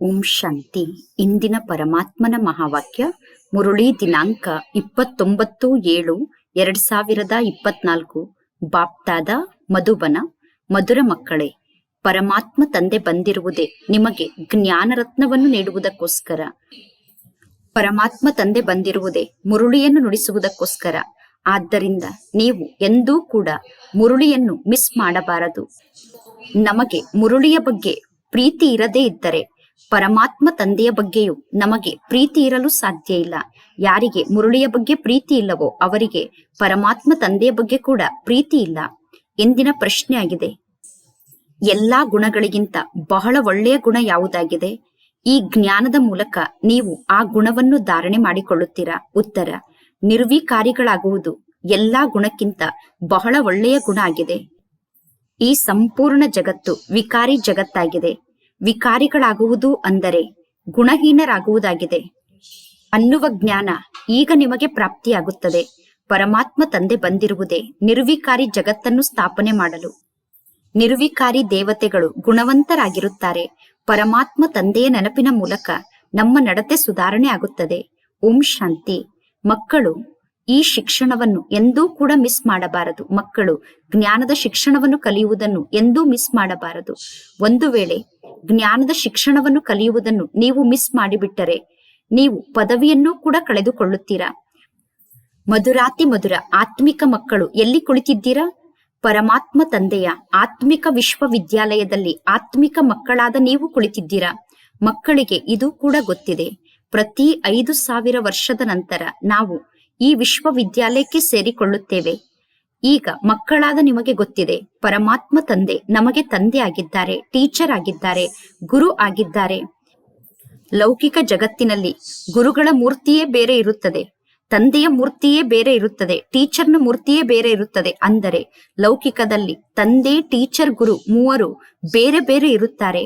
ಓಂ ಶಾಂತಿ. ಇಂದಿನ ಪರಮಾತ್ಮನ ಮಹಾವಾಕ್ಯ, ಮುರುಳಿ ದಿನಾಂಕ ಇಪ್ಪತ್ತೊಂಬತ್ತು ಏಳು ಎರಡ್ ಸಾವಿರದ ಇಪ್ಪತ್ನಾಲ್ಕು. ಬಾಪ್ತಾದ ಮಧುಬನ, ಮಧುರ ಮಕ್ಕಳೇ, ಪರಮಾತ್ಮ ತಂದೆ ಬಂದಿರುವುದೇ ನಿಮಗೆ ಜ್ಞಾನ ರತ್ನವನ್ನು ನೀಡುವುದಕ್ಕೋಸ್ಕರ. ಪರಮಾತ್ಮ ತಂದೆ ಬಂದಿರುವುದೇ ಮುರುಳಿಯನ್ನು ನುಡಿಸುವುದಕ್ಕೋಸ್ಕರ. ಆದ್ದರಿಂದ ನೀವು ಎಂದೂ ಕೂಡ ಮುರುಳಿಯನ್ನು ಮಿಸ್ ಮಾಡಬಾರದು. ನಮಗೆ ಮುರುಳಿಯ ಬಗ್ಗೆ ಪ್ರೀತಿ ಇರದೇ ಇದ್ದರೆ ಪರಮಾತ್ಮ ತಂದೆಯ ಬಗ್ಗೆಯೂ ನಮಗೆ ಪ್ರೀತಿ ಇರಲು ಸಾಧ್ಯ ಇಲ್ಲ. ಯಾರಿಗೆ ಮುರುಳಿಯ ಬಗ್ಗೆ ಪ್ರೀತಿ ಇಲ್ಲವೋ ಅವರಿಗೆ ಪರಮಾತ್ಮ ತಂದೆಯ ಬಗ್ಗೆ ಕೂಡ ಪ್ರೀತಿ ಇಲ್ಲ. ಎಂದಿನ ಪ್ರಶ್ನೆ ಆಗಿದೆ ಎಲ್ಲಾ ಗುಣಗಳಿಗಿಂತ ಬಹಳ ಒಳ್ಳೆಯ ಗುಣ ಯಾವುದಾಗಿದೆ? ಈ ಜ್ಞಾನದ ಮೂಲಕ ನೀವು ಆ ಗುಣವನ್ನು ಧಾರಣೆ ಮಾಡಿಕೊಳ್ಳುತ್ತೀರಾ? ಉತ್ತರ, ನಿರ್ವಿಕಾರಿಗಳಾಗುವುದು ಎಲ್ಲಾ ಗುಣಕ್ಕಿಂತ ಬಹಳ ಒಳ್ಳೆಯ ಗುಣ ಆಗಿದೆ. ಈ ಸಂಪೂರ್ಣ ಜಗತ್ತು ವಿಕಾರಿ ಜಗತ್ತಾಗಿದೆ. ವಿಕಾರಿಗಳಾಗುವುದು ಅಂದರೆ ಗುಣಹೀನರಾಗುವುದಾಗಿದೆ. ಅನ್ನುವ ಜ್ಞಾನ ಈಗ ನಿಮಗೆ ಪ್ರಾಪ್ತಿಯಾಗುತ್ತದೆ. ಪರಮಾತ್ಮ ತಂದೆ ಬಂದಿರುವುದೇ ನಿರ್ವಿಕಾರಿ ಜಗತ್ತನ್ನು ಸ್ಥಾಪನೆ ಮಾಡಲು. ನಿರ್ವಿಕಾರಿ ದೇವತೆಗಳು ಗುಣವಂತರಾಗಿರುತ್ತಾರೆ. ಪರಮಾತ್ಮ ತಂದೆಯ ನೆನಪಿನ ಮೂಲಕ ನಮ್ಮ ನಡತೆ ಸುಧಾರಣೆ ಆಗುತ್ತದೆ. ಓಂ ಶಾಂತಿ. ಮಕ್ಕಳು ಈ ಶಿಕ್ಷಣವನ್ನು ಎಂದೂ ಕೂಡ ಮಿಸ್ ಮಾಡಬಾರದು. ಮಕ್ಕಳು ಜ್ಞಾನದ ಶಿಕ್ಷಣವನ್ನು ಕಲಿಯುವುದನ್ನು ಎಂದೂ ಮಿಸ್ ಮಾಡಬಾರದು. ಒಂದು ವೇಳೆ ಜ್ಞಾನದ ಶಿಕ್ಷಣವನ್ನು ಕಲಿಯುವುದನ್ನು ನೀವು ಮಿಸ್ ಮಾಡಿಬಿಟ್ಟರೆ ನೀವು ಪದವಿಯನ್ನೂ ಕೂಡ ಕಳೆದುಕೊಳ್ಳುತ್ತೀರಾ? ಮಧುರಾತಿ ಮಧುರ ಆತ್ಮಿಕ ಮಕ್ಕಳು ಎಲ್ಲಿ ಕುಳಿತಿದ್ದೀರಾ? ಪರಮಾತ್ಮ ತಂದೆಯ ಆತ್ಮಿಕ ವಿಶ್ವವಿದ್ಯಾಲಯದಲ್ಲಿ ಆತ್ಮಿಕ ಮಕ್ಕಳಾದ ನೀವು ಕುಳಿತಿದ್ದೀರಾ? ಮಕ್ಕಳಿಗೆ ಇದು ಕೂಡ ಗೊತ್ತಿದೆ. ಪ್ರತಿ ಐದು ಸಾವಿರ ವರ್ಷದ ನಂತರ ನಾವು ಈ ವಿಶ್ವವಿದ್ಯಾಲಯಕ್ಕೆ ಸೇರಿಕೊಳ್ಳುತ್ತೇವೆ. ಈಗ ಮಕ್ಕಳಾದ ನಿಮಗೆ ಗೊತ್ತಿದೆ, ಪರಮಾತ್ಮ ತಂದೆ ನಮಗೆ ತಂದೆ ಆಗಿದ್ದಾರೆ ಟೀಚರ್ ಆಗಿದ್ದಾರೆ, ಗುರು ಆಗಿದ್ದಾರೆ. ಲೌಕಿಕ ಜಗತ್ತಿನಲ್ಲಿ ಗುರುಗಳ ಮೂರ್ತಿಯೇ ಬೇರೆ ಇರುತ್ತದೆ, ತಂದೆಯ ಮೂರ್ತಿಯೇ ಬೇರೆ ಇರುತ್ತದೆ, ಟೀಚರ್ನ ಮೂರ್ತಿಯೇ ಬೇರೆ ಇರುತ್ತದೆ ಅಂದರೆ ಲೌಕಿಕದಲ್ಲಿ ತಂದೆ, ಟೀಚರ್, ಗುರು ಮೂವರು ಬೇರೆ ಬೇರೆ ಇರುತ್ತಾರೆ.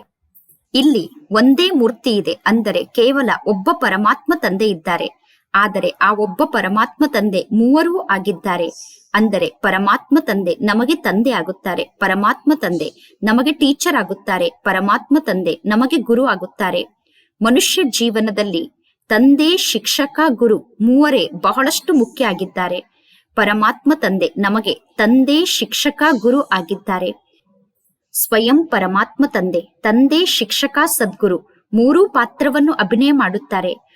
ಇಲ್ಲಿ ಒಂದೇ ಮೂರ್ತಿ ಇದೆ ಅಂದರೆ ಕೇವಲ ಒಬ್ಬ ಪರಮಾತ್ಮ ತಂದೆ ಇದ್ದಾರೆ. ಆದರೆ ಆ ಒಬ್ಬ ಪರಮಾತ್ಮ ತಂದೆ ಮೂವರೂ ಆಗಿದ್ದಾರೆ. ಅಂದರೆ ಪರಮಾತ್ಮ ತಂದೆ ನಮಗೆ ತಂದೆ ಆಗುತ್ತಾರೆ. ಪರಮಾತ್ಮ ತಂದೆ ನಮಗೆ ಟೀಚರ್ ಆಗುತ್ತಾರೆ. ಪರಮಾತ್ಮ ತಂದೆ ನಮಗೆ ಗುರು ಆಗುತ್ತಾರೆ. ಮನುಷ್ಯ ಜೀವನದಲ್ಲಿ ತಂದೆ, ಶಿಕ್ಷಕ, ಗುರು ಮೂವರೇ ಬಹಳಷ್ಟು ಮುಖ್ಯ ಆಗಿದ್ದಾರೆ. ಪರಮಾತ್ಮ ತಂದೆ ನಮಗೆ ತಂದೆ, ಶಿಕ್ಷಕ, ಗುರು ಆಗಿದ್ದಾರೆ. ಸ್ವಯಂ ಪರಮಾತ್ಮ ತಂದೆ ತಂದೆ, ಶಿಕ್ಷಕ, ಸದ್ಗುರು ಮೂರೂ ಪಾತ್ರವನ್ನು ಅಭಿನಯ ಮಾಡುತ್ತಾರೆ.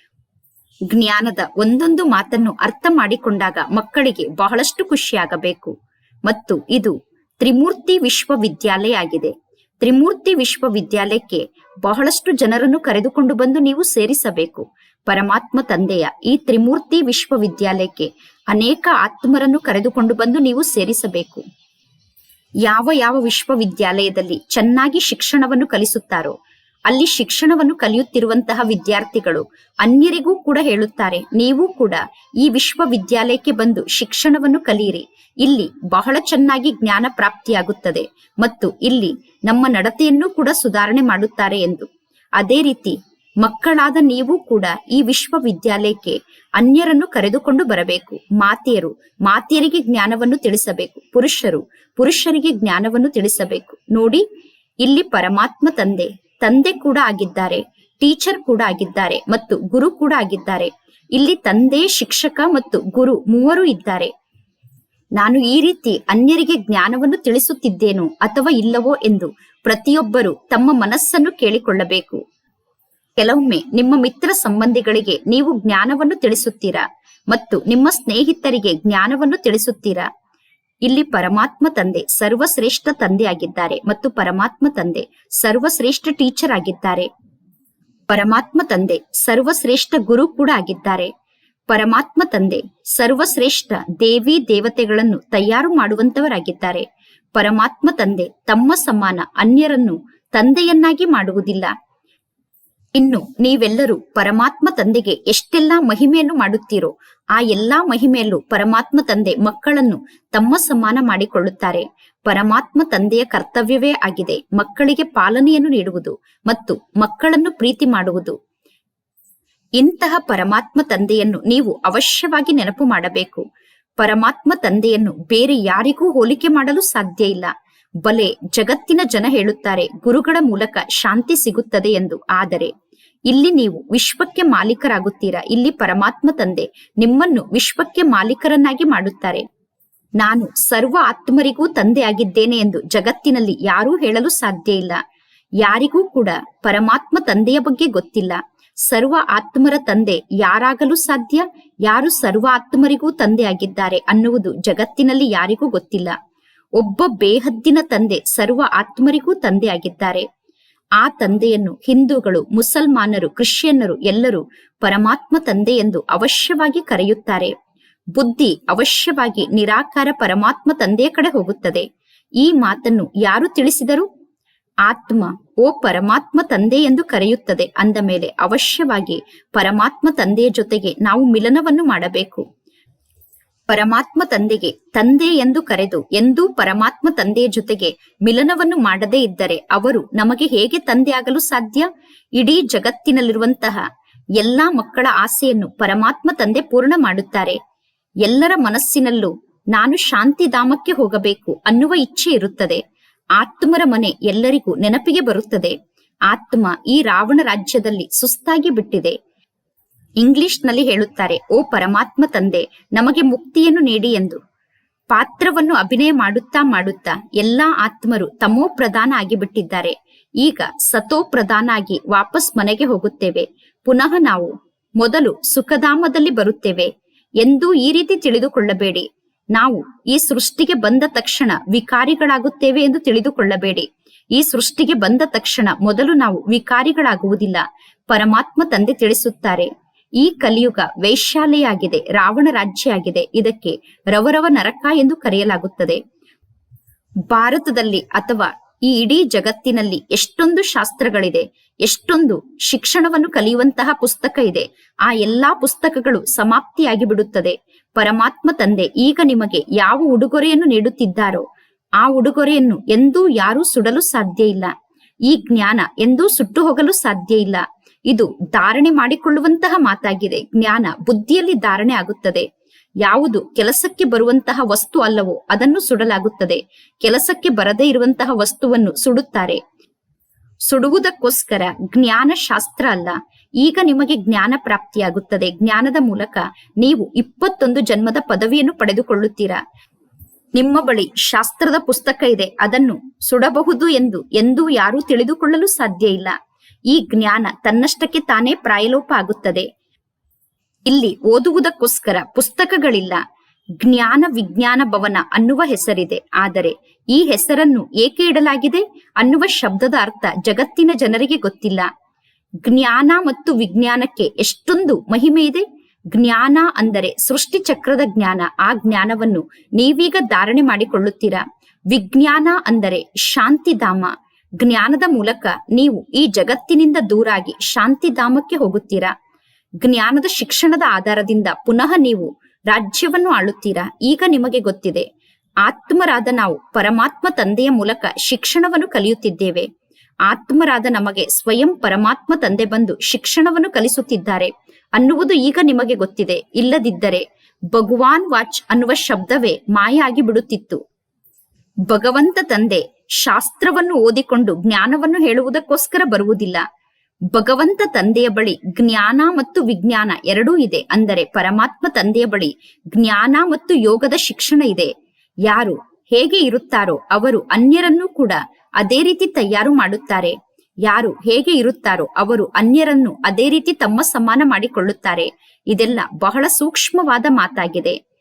ಜ್ಞಾನದ ಒಂದೊಂದು ಮಾತನ್ನು ಅರ್ಥ ಮಾಡಿಕೊಂಡಾಗ ಮಕ್ಕಳಿಗೆ ಬಹಳಷ್ಟು ಖುಷಿಯಾಗಬೇಕು. ಮತ್ತು ಇದು ತ್ರಿಮೂರ್ತಿ ವಿಶ್ವವಿದ್ಯಾಲಯ ಆಗಿದೆ ತ್ರಿಮೂರ್ತಿ ವಿಶ್ವವಿದ್ಯಾಲಯಕ್ಕೆ ಬಹಳಷ್ಟು ಜನರನ್ನು ಕರೆದುಕೊಂಡು ಬಂದು ನೀವು ಸೇರಿಸಬೇಕು. ಪರಮಾತ್ಮ ತಂದೆಯ ಈ ತ್ರಿಮೂರ್ತಿ ವಿಶ್ವವಿದ್ಯಾಲಯಕ್ಕೆ ಅನೇಕ ಆತ್ಮರನ್ನು ಕರೆದುಕೊಂಡು ಬಂದು ನೀವು ಸೇರಿಸಬೇಕು. ಯಾವ ಯಾವ ವಿಶ್ವವಿದ್ಯಾಲಯದಲ್ಲಿ ಚೆನ್ನಾಗಿ ಶಿಕ್ಷಣವನ್ನು ಕಲಿಸುತ್ತಾರೋ ಅಲ್ಲಿ ಶಿಕ್ಷಣವನ್ನು ಕಲಿಯುತ್ತಿರುವಂತಹ ವಿದ್ಯಾರ್ಥಿಗಳು ಅನ್ಯರಿಗೂ ಕೂಡ ಹೇಳುತ್ತಾರೆ, ನೀವು ಕೂಡ ಈ ವಿಶ್ವವಿದ್ಯಾಲಯಕ್ಕೆ ಬಂದು ಶಿಕ್ಷಣವನ್ನು ಕಲಿಯಿರಿ. ಇಲ್ಲಿ ಬಹಳ ಚೆನ್ನಾಗಿ ಜ್ಞಾನ ಪ್ರಾಪ್ತಿಯಾಗುತ್ತದೆ ಮತ್ತು ಇಲ್ಲಿ ನಮ್ಮ ನಡತೆಯನ್ನು ಕೂಡ ಸುಧಾರಣೆ ಮಾಡುತ್ತಾರೆ ಎಂದು. ಅದೇ ರೀತಿ ಮಕ್ಕಳಾದ ನೀವು ಕೂಡ ಈ ವಿಶ್ವವಿದ್ಯಾಲಯಕ್ಕೆ ಅನ್ಯರನ್ನು ಕರೆದುಕೊಂಡು ಬರಬೇಕು. ಮಾತೆಯರು ಮಾತೆಯರಿಗೆ ಜ್ಞಾನವನ್ನು ತಿಳಿಸಬೇಕು, ಪುರುಷರು ಪುರುಷರಿಗೆ ಜ್ಞಾನವನ್ನು ತಿಳಿಸಬೇಕು. ನೋಡಿ, ಇಲ್ಲಿ ಪರಮಾತ್ಮ ತಂದೆ ತಂದೆ ಕೂಡ ಆಗಿದ್ದಾರೆ, ಟೀಚರ್ ಕೂಡ ಆಗಿದ್ದಾರೆ ಮತ್ತು ಗುರು ಕೂಡ ಆಗಿದ್ದಾರೆ. ಇಲ್ಲಿ ತಂದೆ, ಶಿಕ್ಷಕ ಮತ್ತು ಗುರು ಮೂವರು ಇದ್ದಾರೆ. ನಾನು ಈ ರೀತಿ ಅನ್ಯರಿಗೆ ಜ್ಞಾನವನ್ನು ತಿಳಿಸುತ್ತಿದ್ದೇನೋ ಅಥವಾ ಇಲ್ಲವೋ ಎಂದು ಪ್ರತಿಯೊಬ್ಬರು ತಮ್ಮ ಮನಸ್ಸನ್ನು ಕೇಳಿಕೊಳ್ಳಬೇಕು. ಕೆಲವೊಮ್ಮೆ ನಿಮ್ಮ ಮಿತ್ರ ಸಂಬಂಧಿಗಳಿಗೆ ನೀವು ಜ್ಞಾನವನ್ನು ತಿಳಿಸುತ್ತೀರಾ ಮತ್ತು ನಿಮ್ಮ ಸ್ನೇಹಿತರಿಗೆ ಜ್ಞಾನವನ್ನು ತಿಳಿಸುತ್ತೀರಾ? ಇಲ್ಲಿ ಪರಮಾತ್ಮ ತಂದೆ, ಸರ್ವಶ್ರೇಷ್ಠ ತಂದೆ ಆಗಿದ್ದಾರೆ ಮತ್ತು ಪರಮಾತ್ಮ ತಂದೆ, ಸರ್ವಶ್ರೇಷ್ಠ ಟೀಚರ್ ಆಗಿದ್ದಾರೆ. ಪರಮಾತ್ಮ ತಂದೆ, ಸರ್ವಶ್ರೇಷ್ಠ ಗುರು ಕೂಡ ಆಗಿದ್ದಾರೆ. ಪರಮಾತ್ಮ ತಂದೆ, ಸರ್ವಶ್ರೇಷ್ಠ ದೇವಿ ದೇವತೆಗಳನ್ನು ತಯಾರು ಮಾಡುವಂತವರಾಗಿದ್ದಾರೆ. ಪರಮಾತ್ಮ ತಂದೆ ತಮ್ಮ ಸಮಾನ ಅನ್ಯರನ್ನು ತಂದೆಯನ್ನಾಗಿ ಮಾಡುವುದಿಲ್ಲ. ಇನ್ನು ನೀವೆಲ್ಲರೂ ಪರಮಾತ್ಮ ತಂದೆಗೆ ಎಷ್ಟೆಲ್ಲಾ ಮಹಿಮೆಯನ್ನು ಮಾಡುತ್ತೀರೋ ಆ ಎಲ್ಲಾ ಮಹಿಮೆಯಲ್ಲೂ ಪರಮಾತ್ಮ ತಂದೆ ಮಕ್ಕಳನ್ನು ತಮ್ಮ ಸಮಾನ ಮಾಡಿಕೊಳ್ಳುತ್ತಾರೆ. ಪರಮಾತ್ಮ ತಂದೆಯ ಕರ್ತವ್ಯವೇ ಆಗಿದೆ. ಮಕ್ಕಳಿಗೆ ಪಾಲನೆಯನ್ನು ನೀಡುವುದು ಮತ್ತು ಮಕ್ಕಳನ್ನು ಪ್ರೀತಿ ಮಾಡುವುದು. ಇಂತಹ ಪರಮಾತ್ಮ ತಂದೆಯನ್ನು ನೀವು ಅವಶ್ಯವಾಗಿ ನೆನಪು ಮಾಡಬೇಕು. ಪರಮಾತ್ಮ ತಂದೆಯನ್ನು ಬೇರೆ ಯಾರಿಗೂ ಹೋಲಿಕೆ ಮಾಡಲು ಸಾಧ್ಯ ಇಲ್ಲ. ಬಲೆ ಜಗತ್ತಿನ ಜನ ಹೇಳುತ್ತಾರೆ, ಗುರುಗಳ ಮೂಲಕ ಶಾಂತಿ ಸಿಗುತ್ತದೆ ಎಂದು. ಆದರೆ ಇಲ್ಲಿ ನೀವು ವಿಶ್ವಕ್ಕೆ ಮಾಲೀಕರಾಗುತ್ತೀರಾ? ಇಲ್ಲಿ ಪರಮಾತ್ಮ ತಂದೆ ನಿಮ್ಮನ್ನು ವಿಶ್ವಕ್ಕೆ ಮಾಲೀಕರನ್ನಾಗಿ ಮಾಡುತ್ತಾರೆ. ನಾನು ಸರ್ವ ಆತ್ಮರಿಗೂ ತಂದೆಯಾಗಿದ್ದೇನೆ ಎಂದು ಜಗತ್ತಿನಲ್ಲಿ ಯಾರೂ ಹೇಳಲು ಸಾಧ್ಯ ಇಲ್ಲ. ಯಾರಿಗೂ ಕೂಡ ಪರಮಾತ್ಮ ತಂದೆಯ ಬಗ್ಗೆ ಗೊತ್ತಿಲ್ಲ. ಸರ್ವ ಆತ್ಮರ ತಂದೆ ಯಾರಾಗಲು ಸಾಧ್ಯ? ಯಾರು ಸರ್ವ ಆತ್ಮರಿಗೂ ತಂದೆಯಾಗಿದ್ದಾರೆ ಅನ್ನುವುದು ಜಗತ್ತಿನಲ್ಲಿ ಯಾರಿಗೂ ಗೊತ್ತಿಲ್ಲ. ಒಬ್ಬ ಬೇಹದ್ದಿನ ತಂದೆ ಸರ್ವ ಆತ್ಮರಿಗೂ ತಂದೆಯಾಗಿದ್ದಾರೆ. ಆ ತಂದೆಯನ್ನು ಹಿಂದೂಗಳು, ಮುಸಲ್ಮಾನರು, ಕ್ರಿಶ್ಚಿಯನ್ನರು ಎಲ್ಲರೂ ಪರಮಾತ್ಮ ತಂದೆ ಎಂದು ಅವಶ್ಯವಾಗಿ ಕರೆಯುತ್ತಾರೆ. ಬುದ್ಧಿ ಅವಶ್ಯವಾಗಿ ನಿರಾಕಾರ ಪರಮಾತ್ಮ ತಂದೆಯ ಕಡೆ ಹೋಗುತ್ತದೆ. ಈ ಮಾತನ್ನು ಯಾರು ತಿಳಿಸಿದರು? ಆತ್ಮ, ಓ ಪರಮಾತ್ಮ ತಂದೆ ಎಂದು ಕರೆಯುತ್ತದೆ. ಅಂದ ಮೇಲೆ ಅವಶ್ಯವಾಗಿ ಪರಮಾತ್ಮ ತಂದೆಯ ಜೊತೆಗೆ ನಾವು ಮಿಲನವನ್ನು ಮಾಡಬೇಕು. ಪರಮಾತ್ಮ ತಂದೆಗೆ, ತಂದೆ ಎಂದು ಕರೆದು, ಎಂದೂ ಪರಮಾತ್ಮ ತಂದೆಯ ಜೊತೆಗೆ ಮಿಲನವನ್ನು ಮಾಡದೇ ಇದ್ದರೆ ಅವರು ನಮಗೆ ಹೇಗೆ ತಂದೆಯಾಗಲು ಸಾಧ್ಯ? ಇಡೀ ಜಗತ್ತಿನಲ್ಲಿರುವಂತಹ ಎಲ್ಲಾ ಮಕ್ಕಳ ಆಸೆಯನ್ನು ಪರಮಾತ್ಮ ತಂದೆ ಪೂರ್ಣ ಮಾಡುತ್ತಾರೆ. ಎಲ್ಲರ ಮನಸ್ಸಿನಲ್ಲೂ ನಾನು ಶಾಂತಿಧಾಮಕ್ಕೆ ಹೋಗಬೇಕು ಅನ್ನುವ ಇಚ್ಛೆ ಇರುತ್ತದೆ. ಆತ್ಮರ ಮನೆ ಎಲ್ಲರಿಗೂ ನೆನಪಿಗೆ ಬರುತ್ತದೆ. ಆತ್ಮ ಈ ರಾವಣ ರಾಜ್ಯದಲ್ಲಿ ಸುಸ್ತಾಗಿ ಬಿಟ್ಟಿದೆ. ಇಂಗ್ಲಿಷ್ನಲ್ಲಿ ಹೇಳುತ್ತಾರೆ, ಓ ಪರಮಾತ್ಮ ತಂದೆ, ನಮಗೆ ಮುಕ್ತಿಯನ್ನು ನೀಡಿ ಎಂದು. ಪಾತ್ರವನ್ನು ಅಭಿನಯ ಮಾಡುತ್ತಾ ಮಾಡುತ್ತಾ ಎಲ್ಲಾ ಆತ್ಮರು ತಮೋ ಪ್ರಧಾನ ಆಗಿಬಿಟ್ಟಿದ್ದಾರೆ. ಈಗ ಸತೋ ಪ್ರಧಾನ ಆಗಿ ವಾಪಸ್ ಮನೆಗೆ ಹೋಗುತ್ತೇವೆ. ಪುನಃ ನಾವು ಮೊದಲು ಸುಖಧಾಮದಲ್ಲಿ ಬರುತ್ತೇವೆ. ಎಂದೂ ಈ ರೀತಿ ತಿಳಿದುಕೊಳ್ಳಬೇಡಿ. ನಾವು ಈ ಸೃಷ್ಟಿಗೆ ಬಂದ ತಕ್ಷಣ ವಿಕಾರಿಗಳಾಗುತ್ತೇವೆ ಎಂದು ತಿಳಿದುಕೊಳ್ಳಬೇಡಿ. ಈ ಸೃಷ್ಟಿಗೆ ಬಂದ ತಕ್ಷಣ ಮೊದಲು ನಾವು ವಿಕಾರಿಗಳಾಗುವುದಿಲ್ಲ, ಪರಮಾತ್ಮ ತಂದೆ ತಿಳಿಸುತ್ತಾರೆ. ಈ ಕಲಿಯುಗ ವೈಶಾಲೆಯಾಗಿದೆ ರಾವಣ ರಾಜ್ಯ ಆಗಿದೆ ಇದಕ್ಕೆ ರವರವ ನರಕ ಎಂದು ಕರೆಯಲಾಗುತ್ತದೆ. ಭಾರತದಲ್ಲಿ ಅಥವಾ ಈ ಇಡೀ ಜಗತ್ತಿನಲ್ಲಿ ಎಷ್ಟೊಂದು ಶಾಸ್ತ್ರಗಳಿದೆ, ಎಷ್ಟೊಂದು ಶಿಕ್ಷಣವನ್ನು ಕಲಿಯುವಂತಹ ಪುಸ್ತಕ ಇದೆ, ಆ ಎಲ್ಲಾ ಪುಸ್ತಕಗಳು ಸಮಾಪ್ತಿಯಾಗಿ ಬಿಡುತ್ತದೆ ಪರಮಾತ್ಮ ತಂದೆ ಈಗ ನಿಮಗೆ ಯಾವ ಉಡುಗೊರೆಯನ್ನು ನೀಡುತ್ತಿದ್ದಾರೋ, ಆ ಉಡುಗೊರೆಯನ್ನು ಎಂದೂ ಯಾರೂ ಸುಡಲು ಸಾಧ್ಯ ಇಲ್ಲ. ಈ ಜ್ಞಾನ ಎಂದೂ ಸುಟ್ಟು ಹೋಗಲು ಸಾಧ್ಯ ಇಲ್ಲ. ಇದು ಧಾರಣೆ ಮಾಡಿಕೊಳ್ಳುವಂತಹ ಮಾತಾಗಿದೆ. ಜ್ಞಾನ ಬುದ್ಧಿಯಲ್ಲಿ ಧಾರಣೆ ಆಗುತ್ತದೆ. ಯಾವುದು ಕೆಲಸಕ್ಕೆ ಬರುವಂತಹ ವಸ್ತು ಅಲ್ಲವೋ ಅದನ್ನು ಸುಡಲಾಗುತ್ತದೆ. ಕೆಲಸಕ್ಕೆ ಬರದೇ ಇರುವಂತಹ ವಸ್ತುವನ್ನು ಸುಡುತ್ತಾರೆ. ಸುಡುವುದಕ್ಕೋಸ್ಕರ ಜ್ಞಾನ ಶಾಸ್ತ್ರ ಅಲ್ಲ, ಈಗ ನಿಮಗೆ ಜ್ಞಾನ ಪ್ರಾಪ್ತಿಯಾಗುತ್ತದೆ. ಜ್ಞಾನದ ಮೂಲಕ ನೀವು ಇಪ್ಪತ್ತೊಂದು ಜನ್ಮದ ಪದವಿಯನ್ನು ಪಡೆದುಕೊಳ್ಳುತ್ತೀರಾ? ನಿಮ್ಮ ಬಳಿ ಶಾಸ್ತ್ರದ ಪುಸ್ತಕ ಇದೆ. ಅದನ್ನು ಸುಡಬಹುದು ಎಂದು ಎಂದೂ ಯಾರೂ ತಿಳಿದುಕೊಳ್ಳಲು ಸಾಧ್ಯ ಇಲ್ಲ. ಈ ಜ್ಞಾನ ತನ್ನಷ್ಟಕ್ಕೆ ತಾನೇ ಪ್ರಾಯಲೋಪ ಆಗುತ್ತದೆ. ಇಲ್ಲಿ ಓದುವುದಕ್ಕೋಸ್ಕರ ಪುಸ್ತಕಗಳಿಲ್ಲ. ಜ್ಞಾನ ವಿಜ್ಞಾನ ಭವನ ಅನ್ನುವ ಹೆಸರಿದೆ. ಆದರೆ ಈ ಹೆಸರನ್ನು ಏಕೆ ಇಡಲಾಗಿದೆ ಅನ್ನುವ ಶಬ್ದದ ಅರ್ಥ ಜಗತ್ತಿನ ಜನರಿಗೆ ಗೊತ್ತಿಲ್ಲ. ಜ್ಞಾನ ಮತ್ತು ವಿಜ್ಞಾನಕ್ಕೆ ಎಷ್ಟೊಂದು ಮಹಿಮೆ ಇದೆ. ಜ್ಞಾನ ಅಂದರೆ ಸೃಷ್ಟಿ ಚಕ್ರದ ಜ್ಞಾನ. ಆ ಜ್ಞಾನವನ್ನು ನೀವೀಗ ಧಾರಣೆ ಮಾಡಿಕೊಳ್ಳುತ್ತೀರಾ. ವಿಜ್ಞಾನ ಅಂದರೆ ಶಾಂತಿಧಾಮ. ಜ್ಞಾನದ ಮೂಲಕ ನೀವು ಈ ಜಗತ್ತಿನಿಂದ ದೂರಾಗಿ ಶಾಂತಿಧಾಮಕ್ಕೆ ಹೋಗುತ್ತೀರಾ? ಜ್ಞಾನದ ಶಿಕ್ಷಣದ ಆಧಾರದಿಂದ ಪುನಃ ನೀವು ರಾಜ್ಯವನ್ನು ಆಳುತ್ತೀರಾ? ಈಗ ನಿಮಗೆ ಗೊತ್ತಿದೆ. ಆತ್ಮರಾದ ನಾವು ಪರಮಾತ್ಮ ತಂದೆಯ ಮೂಲಕ ಶಿಕ್ಷಣವನ್ನು ಕಲಿಯುತ್ತಿದ್ದೇವೆ. ಆತ್ಮರಾದ ನಮಗೆ ಸ್ವಯಂ ಪರಮಾತ್ಮ ತಂದೆ ಬಂದು ಶಿಕ್ಷಣವನ್ನು ಕಲಿಸುತ್ತಿದ್ದಾರೆ. ಅನ್ನುವುದು ಈಗ ನಿಮಗೆ ಗೊತ್ತಿದೆ. ಇಲ್ಲದಿದ್ದರೆ ಭಗವಾನ್ ವಾಚ್ ಅನ್ನುವ ಶಬ್ದವೇ ಮಾಯ ಆಗಿ ಬಿಡುತ್ತಿತ್ತು. ಭಗವಂತ ತಂದೆ ಶಾಸ್ತ್ರವನ್ನು ಓದಿಕೊಂಡು ಜ್ಞಾನವನ್ನು ಹೇಳುವುದಕ್ಕೋಸ್ಕರ ಬರುವುದಿಲ್ಲ. ಭಗವಂತ ತಂದೆಯ ಬಳಿ ಜ್ಞಾನ ಮತ್ತು ವಿಜ್ಞಾನ ಎರಡೂ ಇದೆ ಅಂದರೆ ಪರಮಾತ್ಮ ತಂದೆಯ ಬಳಿ ಜ್ಞಾನ ಮತ್ತು ಯೋಗದ ಶಿಕ್ಷಣ ಇದೆ. ಯಾರು ಹೇಗೆ ಇರುತ್ತಾರೋ ಅವರು ಅನ್ಯರನ್ನು ಕೂಡ ಅದೇ ರೀತಿ ತಯಾರು ಮಾಡುತ್ತಾರೆ. ಯಾರು ಹೇಗೆ ಇರುತ್ತಾರೋ ಅವರು ಅನ್ಯರನ್ನು ಅದೇ ರೀತಿ ತಮ್ಮ ಸಮಾನ ಮಾಡಿಕೊಳ್ಳುತ್ತಾರೆ. ಇದೆಲ್ಲ ಬಹಳ ಸೂಕ್ಷ್ಮವಾದ ಮಾತಾಗಿದೆ.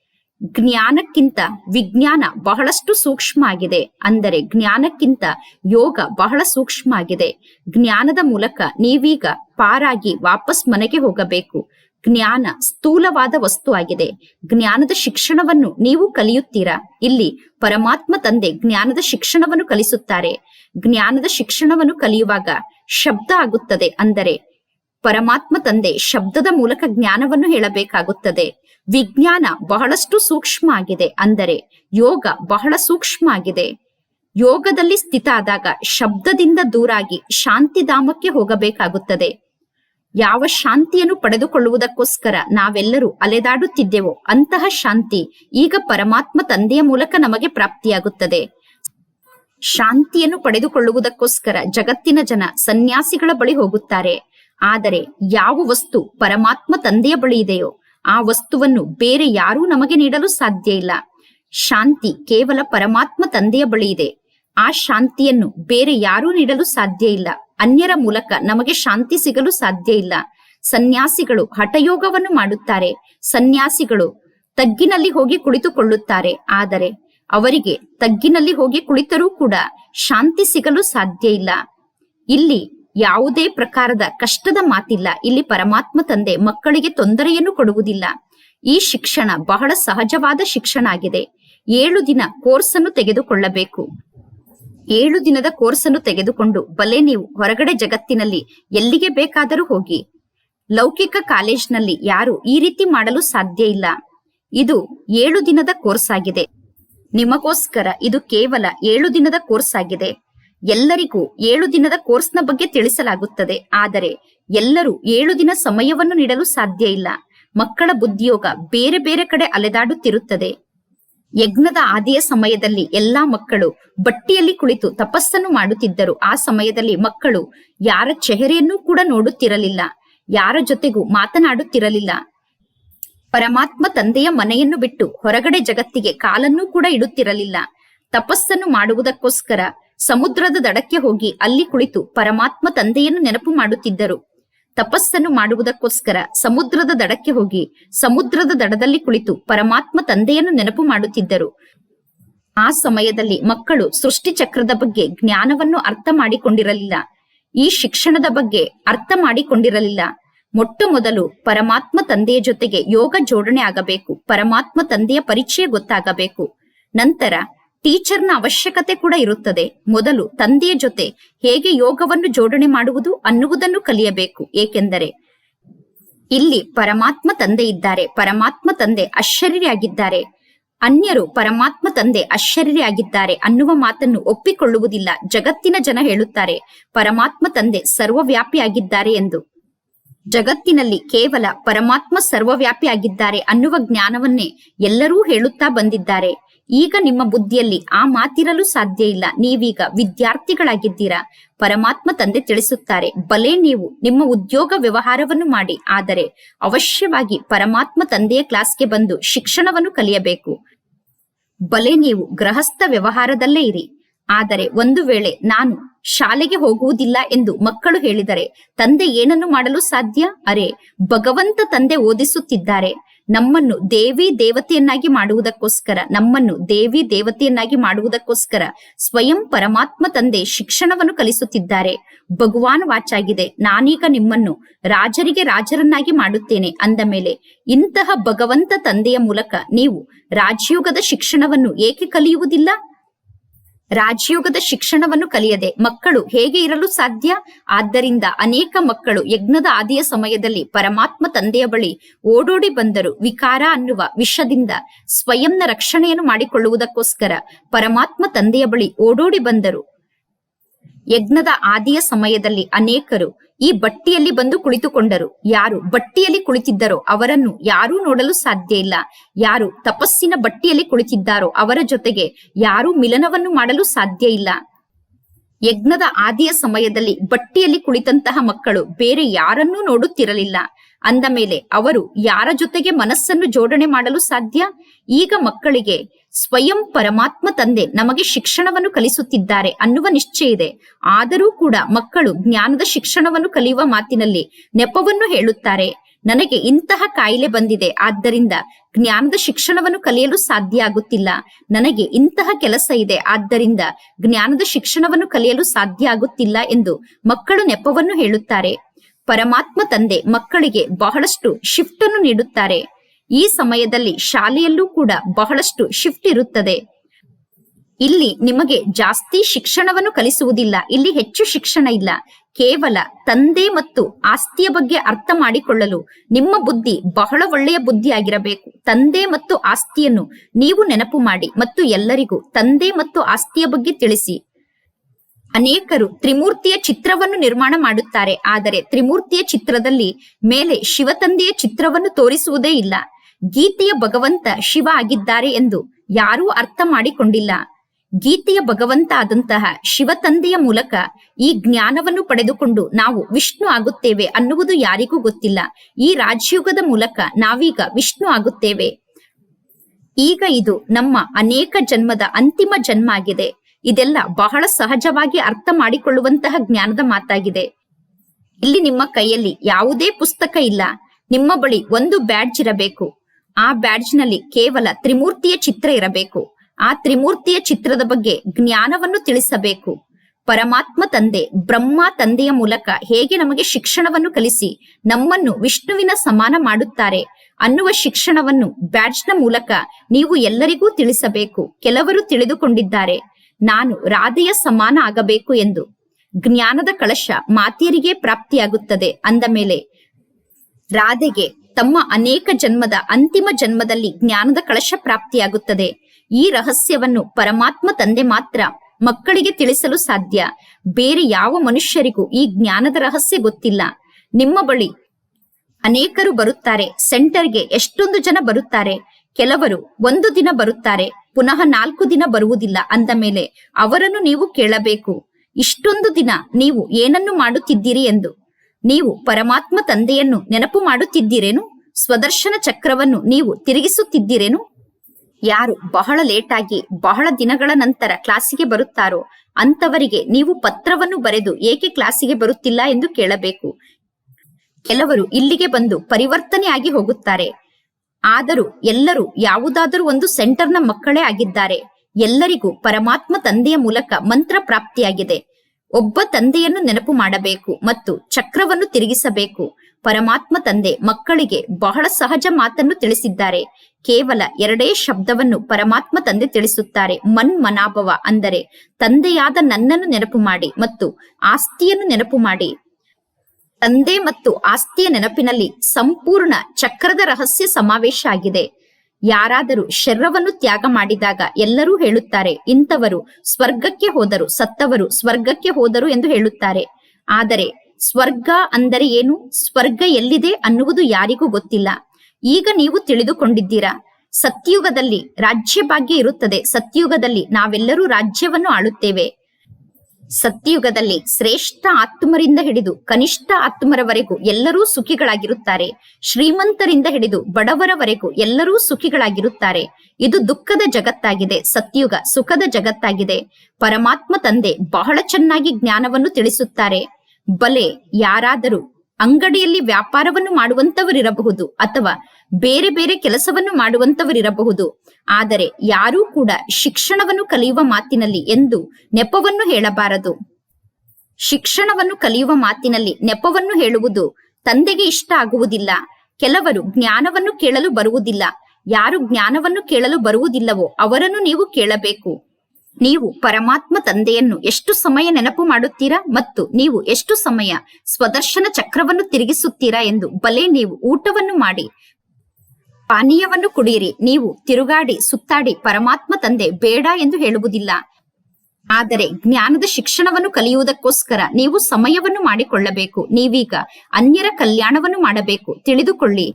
ಜ್ಞಾನಕ್ಕಿಂತ ವಿಜ್ಞಾನ ಬಹಳಷ್ಟು ಸೂಕ್ಷ್ಮ ಆಗಿದೆ ಅಂದರೆ ಜ್ಞಾನಕ್ಕಿಂತ ಯೋಗ ಬಹಳ ಸೂಕ್ಷ್ಮ ಆಗಿದೆ ಜ್ಞಾನದ ಮೂಲಕ ನೀವೀಗ ಪಾರಾಗಿ ವಾಪಸ್ ಮನೆಗೆ ಹೋಗಬೇಕು. ಜ್ಞಾನ ಸ್ಥೂಲವಾದ ವಸ್ತು ಆಗಿದೆ. ಜ್ಞಾನದ ಶಿಕ್ಷಣವನ್ನು ನೀವು ಕಲಿಯುತ್ತೀರಾ? ಇಲ್ಲಿ ಪರಮಾತ್ಮ ತಂದೆ ಜ್ಞಾನದ ಶಿಕ್ಷಣವನ್ನು ಕಲಿಸುತ್ತಾರೆ. ಜ್ಞಾನದ ಶಿಕ್ಷಣವನ್ನು ಕಲಿಯುವಾಗ ಶಬ್ದ ಆಗುತ್ತದೆ. ಅಂದರೆ ಪರಮಾತ್ಮ ತಂದೆ ಶಬ್ದದ ಮೂಲಕ ಜ್ಞಾನವನ್ನು ಹೇಳಬೇಕಾಗುತ್ತದೆ. ವಿಜ್ಞಾನ ಬಹಳಷ್ಟು ಸೂಕ್ಷ್ಮ ಆಗಿದೆ ಅಂದರೆ ಯೋಗ ಬಹಳ ಸೂಕ್ಷ್ಮ ಆಗಿದೆ. ಯೋಗದಲ್ಲಿ ಸ್ಥಿತ ಆದಾಗ ಶಬ್ದದಿಂದ ದೂರಾಗಿ ಶಾಂತಿಧಾಮಕ್ಕೆ ಹೋಗಬೇಕಾಗುತ್ತದೆ. ಯಾವ ಶಾಂತಿಯನ್ನು ಪಡೆದುಕೊಳ್ಳುವುದಕ್ಕೋಸ್ಕರ ನಾವೆಲ್ಲರೂ ಅಲೆದಾಡುತ್ತಿದ್ದೆವೋ ಅಂತಹ ಶಾಂತಿ ಈಗ ಪರಮಾತ್ಮ ತಂದೆಯ ಮೂಲಕ ನಮಗೆ ಪ್ರಾಪ್ತಿಯಾಗುತ್ತದೆ. ಶಾಂತಿಯನ್ನು ಪಡೆದುಕೊಳ್ಳುವುದಕ್ಕೋಸ್ಕರ ಜಗತ್ತಿನ ಜನ ಸನ್ಯಾಸಿಗಳ ಬಳಿ ಹೋಗುತ್ತಾರೆ. ಆದರೆ ಯಾವ ವಸ್ತು ಪರಮಾತ್ಮ ತಂದೆಯ ಬಳಿ ಇದೆಯೋ ಆ ವಸ್ತುವನ್ನು ಬೇರೆ ಯಾರೂ ನಮಗೆ ನೀಡಲು ಸಾಧ್ಯ ಇಲ್ಲ. ಶಾಂತಿ ಕೇವಲ ಪರಮಾತ್ಮ ತಂದೆಯ ಬಳಿ ಇದೆ. ಆ ಶಾಂತಿಯನ್ನು ಬೇರೆ ಯಾರೂ ನೀಡಲು ಸಾಧ್ಯ ಇಲ್ಲ. ಅನ್ಯರ ಮೂಲಕ ನಮಗೆ ಶಾಂತಿ ಸಿಗಲು ಸಾಧ್ಯ ಇಲ್ಲ. ಸನ್ಯಾಸಿಗಳು ಹಠಯೋಗವನ್ನು ಮಾಡುತ್ತಾರೆ. ಸನ್ಯಾಸಿಗಳು ತಗ್ಗಿನಲ್ಲಿ ಹೋಗಿ ಕುಳಿತುಕೊಳ್ಳುತ್ತಾರೆ. ಆದರೆ ಅವರಿಗೆ ತಗ್ಗಿನಲ್ಲಿ ಹೋಗಿ ಕುಳಿತರೂ ಕೂಡ ಶಾಂತಿ ಸಿಗಲು ಸಾಧ್ಯ ಇಲ್ಲ. ಇಲ್ಲಿ ಯಾವುದೇ ಪ್ರಕಾರದ ಕಷ್ಟದ ಮಾತಿಲ್ಲ. ಇಲ್ಲಿ ಪರಮಾತ್ಮ ತಂದೆ ಮಕ್ಕಳಿಗೆ ತೊಂದರೆಯನ್ನು ಕೊಡುವುದಿಲ್ಲ. ಈ ಶಿಕ್ಷಣ ಬಹಳ ಸಹಜವಾದ ಶಿಕ್ಷಣ ಆಗಿದೆ. ಏಳು ದಿನ ಕೋರ್ಸ್ ಅನ್ನು ತೆಗೆದುಕೊಳ್ಳಬೇಕು. ಏಳು ದಿನದ ಕೋರ್ಸ್ ಅನ್ನು ತೆಗೆದುಕೊಂಡು ಬಲೆ ನೀವು ಹೊರಗಡೆ ಜಗತ್ತಿನಲ್ಲಿ ಎಲ್ಲಿಗೆ ಬೇಕಾದರೂ ಹೋಗಿ. ಲೌಕಿಕ ಕಾಲೇಜ್ನಲ್ಲಿ ಯಾರು ಈ ರೀತಿ ಮಾಡಲು ಸಾಧ್ಯ ಇಲ್ಲ. ಇದು ಏಳು ದಿನದ ಕೋರ್ಸ್ ಆಗಿದೆ. ನಿಮಗೋಸ್ಕರ ಇದು ಕೇವಲ ಏಳು ದಿನದ ಕೋರ್ಸ್ ಆಗಿದೆ. ಎಲ್ಲರಿಗೂ ಏಳು ದಿನದ ಕೋರ್ಸ್ನ ಬಗ್ಗೆ ತಿಳಿಸಲಾಗುತ್ತದೆ. ಆದರೆ ಎಲ್ಲರೂ ಏಳು ದಿನ ಸಮಯವನ್ನು ನೀಡಲು ಸಾಧ್ಯ ಇಲ್ಲ. ಮಕ್ಕಳ ಬುದ್ಧಿಯೋಗ ಬೇರೆ ಬೇರೆ ಕಡೆ ಅಲೆದಾಡುತ್ತಿರುತ್ತದೆ. ಯಜ್ಞದ ಆದಿಯ ಸಮಯದಲ್ಲಿ ಎಲ್ಲಾ ಮಕ್ಕಳು ಬಟ್ಟಿಯಲ್ಲಿ ಕುಳಿತು ತಪಸ್ಸನ್ನು ಮಾಡುತ್ತಿದ್ದರು. ಆ ಸಮಯದಲ್ಲಿ ಮಕ್ಕಳು ಯಾರ ಚೆಹರೆಯನ್ನು ಕೂಡ ನೋಡುತ್ತಿರಲಿಲ್ಲ. ಯಾರ ಜೊತೆಗೂ ಮಾತನಾಡುತ್ತಿರಲಿಲ್ಲ. ಪರಮಾತ್ಮ ತಂದೆಯ ಮನೆಯನ್ನು ಬಿಟ್ಟು ಹೊರಗಡೆ ಜಗತ್ತಿಗೆ ಕಾಲನ್ನು ಕೂಡ ಇಡುತ್ತಿರಲಿಲ್ಲ. ತಪಸ್ಸನ್ನು ಮಾಡುವುದಕ್ಕೋಸ್ಕರ ಸಮುದ್ರದ ದಡಕ್ಕೆ ಹೋಗಿ ಅಲ್ಲಿ ಕುಳಿತು ಪರಮಾತ್ಮ ತಂದೆಯನ್ನು ನೆನಪು ಮಾಡುತ್ತಿದ್ದರು. ತಪಸ್ಸನ್ನು ಮಾಡುವುದಕ್ಕೋಸ್ಕರ ಸಮುದ್ರದ ದಡಕ್ಕೆ ಹೋಗಿ ಸಮುದ್ರದ ದಡದಲ್ಲಿ ಕುಳಿತು ಪರಮಾತ್ಮ ತಂದೆಯನ್ನು ನೆನಪು ಮಾಡುತ್ತಿದ್ದರು. ಆ ಸಮಯದಲ್ಲಿ ಮಕ್ಕಳು ಸೃಷ್ಟಿ ಚಕ್ರದ ಬಗ್ಗೆ ಜ್ಞಾನವನ್ನು ಅರ್ಥ ಮಾಡಿಕೊಂಡಿರಲಿಲ್ಲ. ಈ ಶಿಕ್ಷಣದ ಬಗ್ಗೆ ಅರ್ಥ ಮಾಡಿಕೊಂಡಿರಲಿಲ್ಲ. ಮೊಟ್ಟ ಮೊದಲು ಪರಮಾತ್ಮ ತಂದೆಯ ಜೊತೆಗೆ ಯೋಗ ಜೋಡಣೆ ಆಗಬೇಕು. ಪರಮಾತ್ಮ ತಂದೆಯ ಪರಿಚಯ ಗೊತ್ತಾಗಬೇಕು. ನಂತರ ಟೀಚರ್ನ ಅವಶ್ಯಕತೆ ಕೂಡ ಇರುತ್ತದೆ. ಮೊದಲು ತಂದೆಯ ಜೊತೆ ಹೇಗೆ ಯೋಗವನ್ನು ಜೋಡಣೆ ಮಾಡುವುದು ಅನ್ನುವುದನ್ನು ಕಲಿಯಬೇಕು. ಏಕೆಂದರೆ ಇಲ್ಲಿ ಪರಮಾತ್ಮ ತಂದೆ ಇದ್ದಾರೆ. ಪರಮಾತ್ಮ ತಂದೆ ಅಶರೀರಿಯಾಗಿದ್ದಾರೆ ಅನ್ಯರು ಪರಮಾತ್ಮ ತಂದೆ ಅಶರೀರಿಯಾಗಿದ್ದಾರೆ ಅನ್ನುವ ಮಾತನ್ನು ಒಪ್ಪಿಕೊಳ್ಳುವುದಿಲ್ಲ. ಜಗತ್ತಿನ ಜನ ಹೇಳುತ್ತಾರೆ, ಪರಮಾತ್ಮ ತಂದೆ ಸರ್ವವ್ಯಾಪಿಯಾಗಿದ್ದಾರೆ ಎಂದು. ಜಗತ್ತಿನಲ್ಲಿ ಕೇವಲ ಪರಮಾತ್ಮ ಸರ್ವವ್ಯಾಪಿಯಾಗಿದ್ದಾರೆ ಅನ್ನುವ ಜ್ಞಾನವನ್ನೇ ಎಲ್ಲರೂ ಹೇಳುತ್ತಾ ಬಂದಿದ್ದಾರೆ. ಈಗ ನಿಮ್ಮ ಬುದ್ಧಿಯಲ್ಲಿ ಆ ಮಾತಿರಲು ಸಾಧ್ಯ ಇಲ್ಲ. ನೀವೀಗ ವಿದ್ಯಾರ್ಥಿಗಳಾಗಿದ್ದೀರಾ? ಪರಮಾತ್ಮ ತಂದೆ ತಿಳಿಸುತ್ತಾರೆ, ಬಲೆ ನೀವು ನಿಮ್ಮ ಉದ್ಯೋಗ ವ್ಯವಹಾರವನ್ನು ಮಾಡಿ, ಆದರೆ ಅವಶ್ಯವಾಗಿ ಪರಮಾತ್ಮ ತಂದೆಯ ಕ್ಲಾಸ್ಗೆ ಬಂದು ಶಿಕ್ಷಣವನ್ನು ಕಲಿಯಬೇಕು. ಬಲೆ ನೀವು ಗೃಹಸ್ಥ ವ್ಯವಹಾರದಲ್ಲೇ ಇರಿ. ಆದರೆ ಒಂದು ವೇಳೆ ನಾನು ಶಾಲೆಗೆ ಹೋಗುವುದಿಲ್ಲ ಎಂದು ಮಕ್ಕಳು ಹೇಳಿದರೆ ತಂದೆ ಏನನ್ನು ಮಾಡಲು ಸಾಧ್ಯ? ಅರೆ, ಭಗವಂತ ತಂದೆ ಓದಿಸುತ್ತಿದ್ದಾರೆ. ನಮ್ಮನ್ನು ದೇವಿ ದೇವತೆಯನ್ನಾಗಿ ಮಾಡುವುದಕ್ಕೋಸ್ಕರ, ನಮ್ಮನ್ನು ದೇವಿ ದೇವತೆಯನ್ನಾಗಿ ಮಾಡುವುದಕ್ಕೋಸ್ಕರ ಸ್ವಯಂ ಪರಮಾತ್ಮ ತಂದೆ ಶಿಕ್ಷಣವನ್ನು ಕಲಿಸುತ್ತಿದ್ದಾರೆ. ಭಗವಾನ್ ವಾಚಾಗಿದೆ. ನಾನೀಗ ನಿಮ್ಮನ್ನು ರಾಜರಿಗೆ ರಾಜರನ್ನಾಗಿ ಮಾಡುತ್ತೇನೆ ಅಂದ ಮೇಲೆ, ಇಂತಹ ಭಗವಂತ ತಂದೆಯ ಮೂಲಕ ನೀವು ರಾಜಯೋಗದ ಶಿಕ್ಷಣವನ್ನು ಏಕೆ ಕಲಿಯುವುದಿಲ್ಲ? ರಾಜಯೋಗದ ಶಿಕ್ಷಣವನ್ನು ಕಲಿಯದೆ ಮಕ್ಕಳು ಹೇಗೆ ಇರಲು ಸಾಧ್ಯ? ಆದ್ದರಿಂದ ಅನೇಕ ಮಕ್ಕಳು ಯಜ್ಞದ ಆದಿಯ ಸಮಯದಲ್ಲಿ ಪರಮಾತ್ಮ ತಂದೆಯ ಬಳಿ ಓಡೋಡಿ ಬಂದರು. ವಿಕಾರ ಅನ್ನುವ ವಿಷದಿಂದ ಸ್ವಯಂನ ರಕ್ಷಣೆಯನ್ನು ಮಾಡಿಕೊಳ್ಳುವುದಕ್ಕೋಸ್ಕರ ಪರಮಾತ್ಮ ತಂದೆಯ ಬಳಿ ಓಡೋಡಿ ಬಂದರು. ಯಜ್ಞದ ಆದಿಯ ಸಮಯದಲ್ಲಿ ಅನೇಕರು ಈ ಬಟ್ಟಿಯಲ್ಲಿ ಬಂದು ಕುಳಿತುಕೊಂಡರು. ಯಾರು ಬಟ್ಟಿಯಲ್ಲಿ ಕುಳಿತಿದ್ದರೋ ಅವರನ್ನು ಯಾರೂ ನೋಡಲು ಸಾಧ್ಯ ಇಲ್ಲ. ಯಾರು ತಪಸ್ಸಿನ ಬಟ್ಟಿಯಲ್ಲಿ ಕುಳಿತಿದ್ದಾರೋ ಅವರ ಜೊತೆಗೆ ಯಾರೂ ಮಿಲನವನ್ನು ಮಾಡಲು ಸಾಧ್ಯ ಇಲ್ಲ. ಯಜ್ಞದ ಆದಿಯ ಸಮಯದಲ್ಲಿ ಬಟ್ಟಿಯಲ್ಲಿ ಕುಳಿತಂತಹ ಮಕ್ಕಳು ಬೇರೆ ಯಾರನ್ನೂ ನೋಡುತ್ತಿರಲಿಲ್ಲ. ಅಂದ ಮೇಲೆ ಅವರು ಯಾರ ಜೊತೆಗೆ ಮನಸ್ಸನ್ನು ಜೋಡಣೆ ಮಾಡಲು ಸಾಧ್ಯ? ಈಗ ಮಕ್ಕಳಿಗೆ ಸ್ವಯಂ ಪರಮಾತ್ಮ ತಂದೆ ನಮಗೆ ಶಿಕ್ಷಣವನ್ನು ಕಲಿಸುತ್ತಿದ್ದಾರೆ ಅನ್ನುವ ನಿಶ್ಚಯ ಇದೆ. ಆದರೂ ಕೂಡ ಮಕ್ಕಳು ಜ್ಞಾನದ ಶಿಕ್ಷಣವನ್ನು ಕಲಿಯುವ ಮಾತಿನಲ್ಲಿ ನೆಪವನ್ನು ಹೇಳುತ್ತಾರೆ. ನನಗೆ ಇಂತಹ ಕಾಯಿಲೆ ಬಂದಿದೆ. ಆದ್ದರಿಂದ ಜ್ಞಾನದ ಶಿಕ್ಷಣವನ್ನು ಕಲಿಯಲು ಸಾಧ್ಯ ಆಗುತ್ತಿಲ್ಲ. ನನಗೆ ಇಂತಹ ಕೆಲಸ ಇದೆ. ಆದ್ದರಿಂದ ಜ್ಞಾನದ ಶಿಕ್ಷಣವನ್ನು ಕಲಿಯಲು ಸಾಧ್ಯ ಆಗುತ್ತಿಲ್ಲ ಎಂದು ಮಕ್ಕಳು ನೆಪವನ್ನು ಹೇಳುತ್ತಾರೆ. ಪರಮಾತ್ಮ ತಂದೆ ಮಕ್ಕಳಿಗೆ ಬಹಳಷ್ಟು ಶಿಫ್ಟ್ ಅನ್ನು ನೀಡುತ್ತಾರೆ. ಈ ಸಮಯದಲ್ಲಿ ಶಾಲೆಯಲ್ಲೂ ಕೂಡ ಬಹಳಷ್ಟು ಶಿಫ್ಟ್ ಇರುತ್ತದೆ. ಇಲ್ಲಿ ನಿಮಗೆ ಜಾಸ್ತಿ ಶಿಕ್ಷಣವನ್ನು ಕಲಿಸುವುದಿಲ್ಲ. ಇಲ್ಲಿ ಹೆಚ್ಚು ಶಿಕ್ಷಣ ಇಲ್ಲ. ಕೇವಲ ತಂದೆ ಮತ್ತು ಆಸ್ತಿಯ ಬಗ್ಗೆ ಅರ್ಥ ಮಾಡಿಕೊಳ್ಳಲು ನಿಮ್ಮ ಬುದ್ಧಿ ಬಹಳ ಒಳ್ಳೆಯ ಬುದ್ಧಿಯಾಗಿರಬೇಕು ತಂದೆ ಮತ್ತು ಆಸ್ತಿಯನ್ನು ನೀವು ನೆನಪು ಮಾಡಿ ಮತ್ತು ಎಲ್ಲರಿಗೂ ತಂದೆ ಮತ್ತು ಆಸ್ತಿಯ ಬಗ್ಗೆ ತಿಳಿಸಿ. ಅನೇಕರು ತ್ರಿಮೂರ್ತಿಯ ಚಿತ್ರವನ್ನು ನಿರ್ಮಾಣ ಮಾಡುತ್ತಾರೆ, ಆದರೆ ತ್ರಿಮೂರ್ತಿಯ ಚಿತ್ರದಲ್ಲಿ ಮೇಲೆ ಶಿವತಂದೆಯ ಚಿತ್ರವನ್ನು ತೋರಿಸುವುದೇ ಇಲ್ಲ. ಗೀತೆಯ ಭಗವಂತ ಶಿವ ಆಗಿದ್ದಾರೆ ಎಂದು ಯಾರೂ ಅರ್ಥ ಮಾಡಿಕೊಂಡಿಲ್ಲ. ಗೀತೆಯ ಭಗವಂತ ಆದಂತಹ ಶಿವತಂದೆಯ ಮೂಲಕ ಈ ಜ್ಞಾನವನ್ನು ಪಡೆದುಕೊಂಡು ನಾವು ವಿಷ್ಣು ಆಗುತ್ತೇವೆ ಅನ್ನುವುದು ಯಾರಿಗೂ ಗೊತ್ತಿಲ್ಲ. ಈ ರಾಜಯುಗದ ಮೂಲಕ ನಾವೀಗ ವಿಷ್ಣು ಆಗುತ್ತೇವೆ. ಈಗ ಇದು ನಮ್ಮ ಅನೇಕ ಜನ್ಮದ ಅಂತಿಮ ಜನ್ಮ ಆಗಿದೆ. ಇದೆಲ್ಲ ಬಹಳ ಸಹಜವಾಗಿ ಅರ್ಥ ಮಾಡಿಕೊಳ್ಳುವಂತಹ ಜ್ಞಾನದ ಮಾತಾಗಿದೆ. ಇಲ್ಲಿ ನಿಮ್ಮ ಕೈಯಲ್ಲಿ ಯಾವುದೇ ಪುಸ್ತಕ ಇಲ್ಲ. ನಿಮ್ಮ ಬಳಿ ಒಂದು ಬ್ಯಾಡ್ಜ್ ಇರಬೇಕು. ಆ ಬ್ಯಾಡ್ಜ್ನಲ್ಲಿ ಕೇವಲ ತ್ರಿಮೂರ್ತಿಯ ಚಿತ್ರ ಇರಬೇಕು. ಆ ತ್ರಿಮೂರ್ತಿಯ ಚಿತ್ರದ ಬಗ್ಗೆ ಜ್ಞಾನವನ್ನು ತಿಳಿಸಬೇಕು. ಪರಮಾತ್ಮ ತಂದೆ, ಬ್ರಹ್ಮ ತಂದೆಯ ಮೂಲಕ ಹೇಗೆ ನಮಗೆ ಶಿಕ್ಷಣವನ್ನು ಕಲಿಸಿ ನಮ್ಮನ್ನು ವಿಷ್ಣುವಿನ ಸಮಾನ ಮಾಡುತ್ತಾರೆ ಅನ್ನುವ ಶಿಕ್ಷಣವನ್ನು ಬ್ಯಾಡ್ಜ್ನ ಮೂಲಕ ನೀವು ಎಲ್ಲರಿಗೂ ತಿಳಿಸಬೇಕು. ಕೆಲವರು ತಿಳಿದುಕೊಂಡಿದ್ದಾರೆ. ನಾನು ರಾಧೆಯ ಸಮಾನ ಆಗಬೇಕು ಎಂದು. ಜ್ಞಾನದ ಕಳಶ ಮಾತಿಯರಿಗೆ ಪ್ರಾಪ್ತಿಯಾಗುತ್ತದೆ. ಅಂದ ಮೇಲೆ, ರಾಧೆಗೆ ತಮ್ಮ ಅನೇಕ ಜನ್ಮದ ಅಂತಿಮ ಜನ್ಮದಲ್ಲಿ ಜ್ಞಾನದ ಕಳಶ ಪ್ರಾಪ್ತಿಯಾಗುತ್ತದೆ. ಈ ರಹಸ್ಯವನ್ನು ಪರಮಾತ್ಮ ತಂದೆ ಮಾತ್ರ ಮಕ್ಕಳಿಗೆ ತಿಳಿಸಲು ಸಾಧ್ಯ. ಬೇರೆ ಯಾವ ಮನುಷ್ಯರಿಗೂ ಈ ಜ್ಞಾನದ ರಹಸ್ಯ ಗೊತ್ತಿಲ್ಲ. ನಿಮ್ಮ ಬಳಿ ಅನೇಕರು ಬರುತ್ತಾರೆ. ಸೆಂಟರ್ಗೆ ಎಷ್ಟೊಂದು ಜನ ಬರುತ್ತಾರೆ. ಕೆಲವರು ಒಂದು ದಿನ ಬರುತ್ತಾರೆ. ಪುನಃ ನಾಲ್ಕು ದಿನ ಬರುವುದಿಲ್ಲ ಅಂದ ಮೇಲೆ, ಅವರನ್ನು ನೀವು ಕೇಳಬೇಕು. ಇಷ್ಟೊಂದು ದಿನ ನೀವು ಏನನ್ನು ಮಾಡುತ್ತಿದ್ದೀರಿ ಎಂದು? ನೀವು ಪರಮಾತ್ಮ ತಂದೆಯನ್ನು ನೆನಪು ಮಾಡುತ್ತಿದ್ದೀರೇನು? ಸ್ವದರ್ಶನ ಚಕ್ರವನ್ನು ನೀವು ತಿರುಗಿಸುತ್ತಿದ್ದೀರೇನು? ಯಾರು ಬಹಳ ಲೇಟಾಗಿ ಬಹಳ ದಿನಗಳ ನಂತರ ಕ್ಲಾಸಿಗೆ ಬರುತ್ತಾರೋ ಅಂತವರಿಗೆ ನೀವು ಪತ್ರವನ್ನು ಬರೆದು ಏಕೆ ಕ್ಲಾಸಿಗೆ ಬರುತ್ತಿಲ್ಲ ಎಂದು ಕೇಳಬೇಕು. ಕೆಲವರು ಇಲ್ಲಿಗೆ ಬಂದು ಪರಿವರ್ತನೆ ಆಗಿ ಹೋಗುತ್ತಾರೆ. ಆದರೂ ಎಲ್ಲರೂ ಯಾವುದಾದರೂ ಒಂದು ಸೆಂಟರ್ನ ಮಕ್ಕಳೇ ಆಗಿದ್ದಾರೆ. ಎಲ್ಲರಿಗೂ ಪರಮಾತ್ಮ ತಂದೆಯ ಮೂಲಕ ಮಂತ್ರ ಪ್ರಾಪ್ತಿಯಾಗಿದೆ. ಒಬ್ಬ ತಂದೆಯನ್ನು ನೆನಪು ಮಾಡಬೇಕು ಮತ್ತು ಚಕ್ರವನ್ನು ತಿರುಗಿಸಬೇಕು. ಪರಮಾತ್ಮ ತಂದೆ ಮಕ್ಕಳಿಗೆ ಬಹಳ ಸಹಜ ಮಾತನ್ನು ತಿಳಿಸಿದ್ದಾರೆ. ಕೇವಲ ಎರಡೇ ಶಬ್ದವನ್ನು ಪರಮಾತ್ಮ ತಂದೆ ತಿಳಿಸುತ್ತಾರೆ. ಮನ್ ಮನಾಭವ ಅಂದರೆ ತಂದೆಯಾದ ನನ್ನನ್ನು ನೆನಪು ಮಾಡಿ ಮತ್ತು ಆಸ್ತಿಯನ್ನು ನೆನಪು ಮಾಡಿ. ತಂದೆ ಮತ್ತು ಆಸ್ತಿಯ ನೆನಪಿನಲ್ಲಿ ಸಂಪೂರ್ಣ ಚಕ್ರದ ರಹಸ್ಯ ಸಮಾವೇಶ ಆಗಿದೆ. ಯಾರಾದರೂ ಶರೀರವನ್ನು ತ್ಯಾಗ ಮಾಡಿದಾಗ ಎಲ್ಲರೂ ಹೇಳುತ್ತಾರೆ, ಇಂಥವರು ಸ್ವರ್ಗಕ್ಕೆ ಹೋದರು, ಸತ್ತವರು ಸ್ವರ್ಗಕ್ಕೆ ಹೋದರು ಎಂದು ಹೇಳುತ್ತಾರೆ. ಆದರೆ ಸ್ವರ್ಗ ಅಂದರೆ ಏನು? ಸ್ವರ್ಗ ಎಲ್ಲಿದೆ ಅನ್ನುವುದು ಯಾರಿಗೂ ಗೊತ್ತಿಲ್ಲ. ಈಗ ನೀವು ತಿಳಿದುಕೊಂಡಿದ್ದೀರಾ? ಸತ್ಯುಗದಲ್ಲಿ ರಾಜ್ಯ ಭಾಗ್ಯ ಇರುತ್ತದೆ. ಸತ್ಯುಗದಲ್ಲಿ ನಾವೆಲ್ಲರೂ ರಾಜ್ಯವನ್ನು ಆಳುತ್ತೇವೆ. ಸತ್ಯಯುಗದಲ್ಲಿ ಶ್ರೇಷ್ಠ ಆತ್ಮರಿಂದ ಹಿಡಿದು ಕನಿಷ್ಠ ಆತ್ಮರವರೆಗೂ ಎಲ್ಲರೂ ಸುಖಿಗಳಾಗಿರುತ್ತಾರೆ. ಶ್ರೀಮಂತರಿಂದ ಹಿಡಿದು ಬಡವರವರೆಗೂ ಎಲ್ಲರೂ ಸುಖಿಗಳಾಗಿರುತ್ತಾರೆ. ಇದು ದುಃಖದ ಜಗತ್ತಾಗಿದೆ, ಸತ್ಯುಗ ಸುಖದ ಜಗತ್ತಾಗಿದೆ. ಪರಮಾತ್ಮ ತಂದೆ ಬಹಳ ಚೆನ್ನಾಗಿ ಜ್ಞಾನವನ್ನು ತಿಳಿಸುತ್ತಾರೆ. ಬಲೆ ಯಾರಾದರೂ ಅಂಗಡಿಯಲ್ಲಿ ವ್ಯಾಪಾರವನ್ನು ಮಾಡುವಂತವರಿರಬಹುದು ಅಥವಾ ಬೇರೆ ಬೇರೆ ಕೆಲಸವನ್ನು ಮಾಡುವಂತವರಿರಬಹುದು ಆದರೆ ಯಾರೂ ಕೂಡ ಶಿಕ್ಷಣವನ್ನು ಕಲಿಯುವ ಮಾತಿನಲ್ಲಿ ಎಂದು ನೆಪವನ್ನು ಹೇಳಬಾರದು. ಶಿಕ್ಷಣವನ್ನು ಕಲಿಯುವ ಮಾತಿನಲ್ಲಿ ನೆಪವನ್ನು ಹೇಳುವುದು ತಂದೆಗೆ ಇಷ್ಟ ಆಗುವುದಿಲ್ಲ. ಕೆಲವರು ಜ್ಞಾನವನ್ನು ಕೇಳಲು ಬರುವುದಿಲ್ಲ. ಯಾರು ಜ್ಞಾನವನ್ನು ಕೇಳಲು ಬರುವುದಿಲ್ಲವೋ ಅವರನ್ನು ನೀವು ಕೇಳಬೇಕು. ನೀವು ಪರಮಾತ್ಮ ತಂದೆಯನ್ನು ಎಷ್ಟು ಸಮಯ ನೆನಪು ಮಾಡುತ್ತೀರಾ ಮತ್ತು ನೀವು ಎಷ್ಟು ಸಮಯ ಸ್ವದರ್ಶನ ಚಕ್ರವನ್ನು ತಿರುಗಿಸುತ್ತೀರಾ ಎಂದು ಬಲೆ ನೀವು ಊಟವನ್ನು ಮಾಡಿ ಪಾನೀಯವನ್ನು ಕುಡಿಯಿರಿ. ನೀವು ತಿರುಗಾಡಿ, ಸುತ್ತಾಡಿ, ಪರಮಾತ್ಮ ತಂದೆ, ಬೇಡ ಎಂದು ಹೇಳುವುದಿಲ್ಲ. ಆದರೆ ಜ್ಞಾನದ ಶಿಕ್ಷಣವನ್ನು ಕಲಿಯುವುದಕ್ಕೋಸ್ಕರ ನೀವು ಸಮಯವನ್ನು ಮಾಡಿಕೊಳ್ಳಬೇಕು. ನೀವೀಗ ಅನ್ಯರ ಕಲ್ಯಾಣವನ್ನು ಮಾಡಬೇಕು. ತಿಳಿದುಕೊಳ್ಳಿ.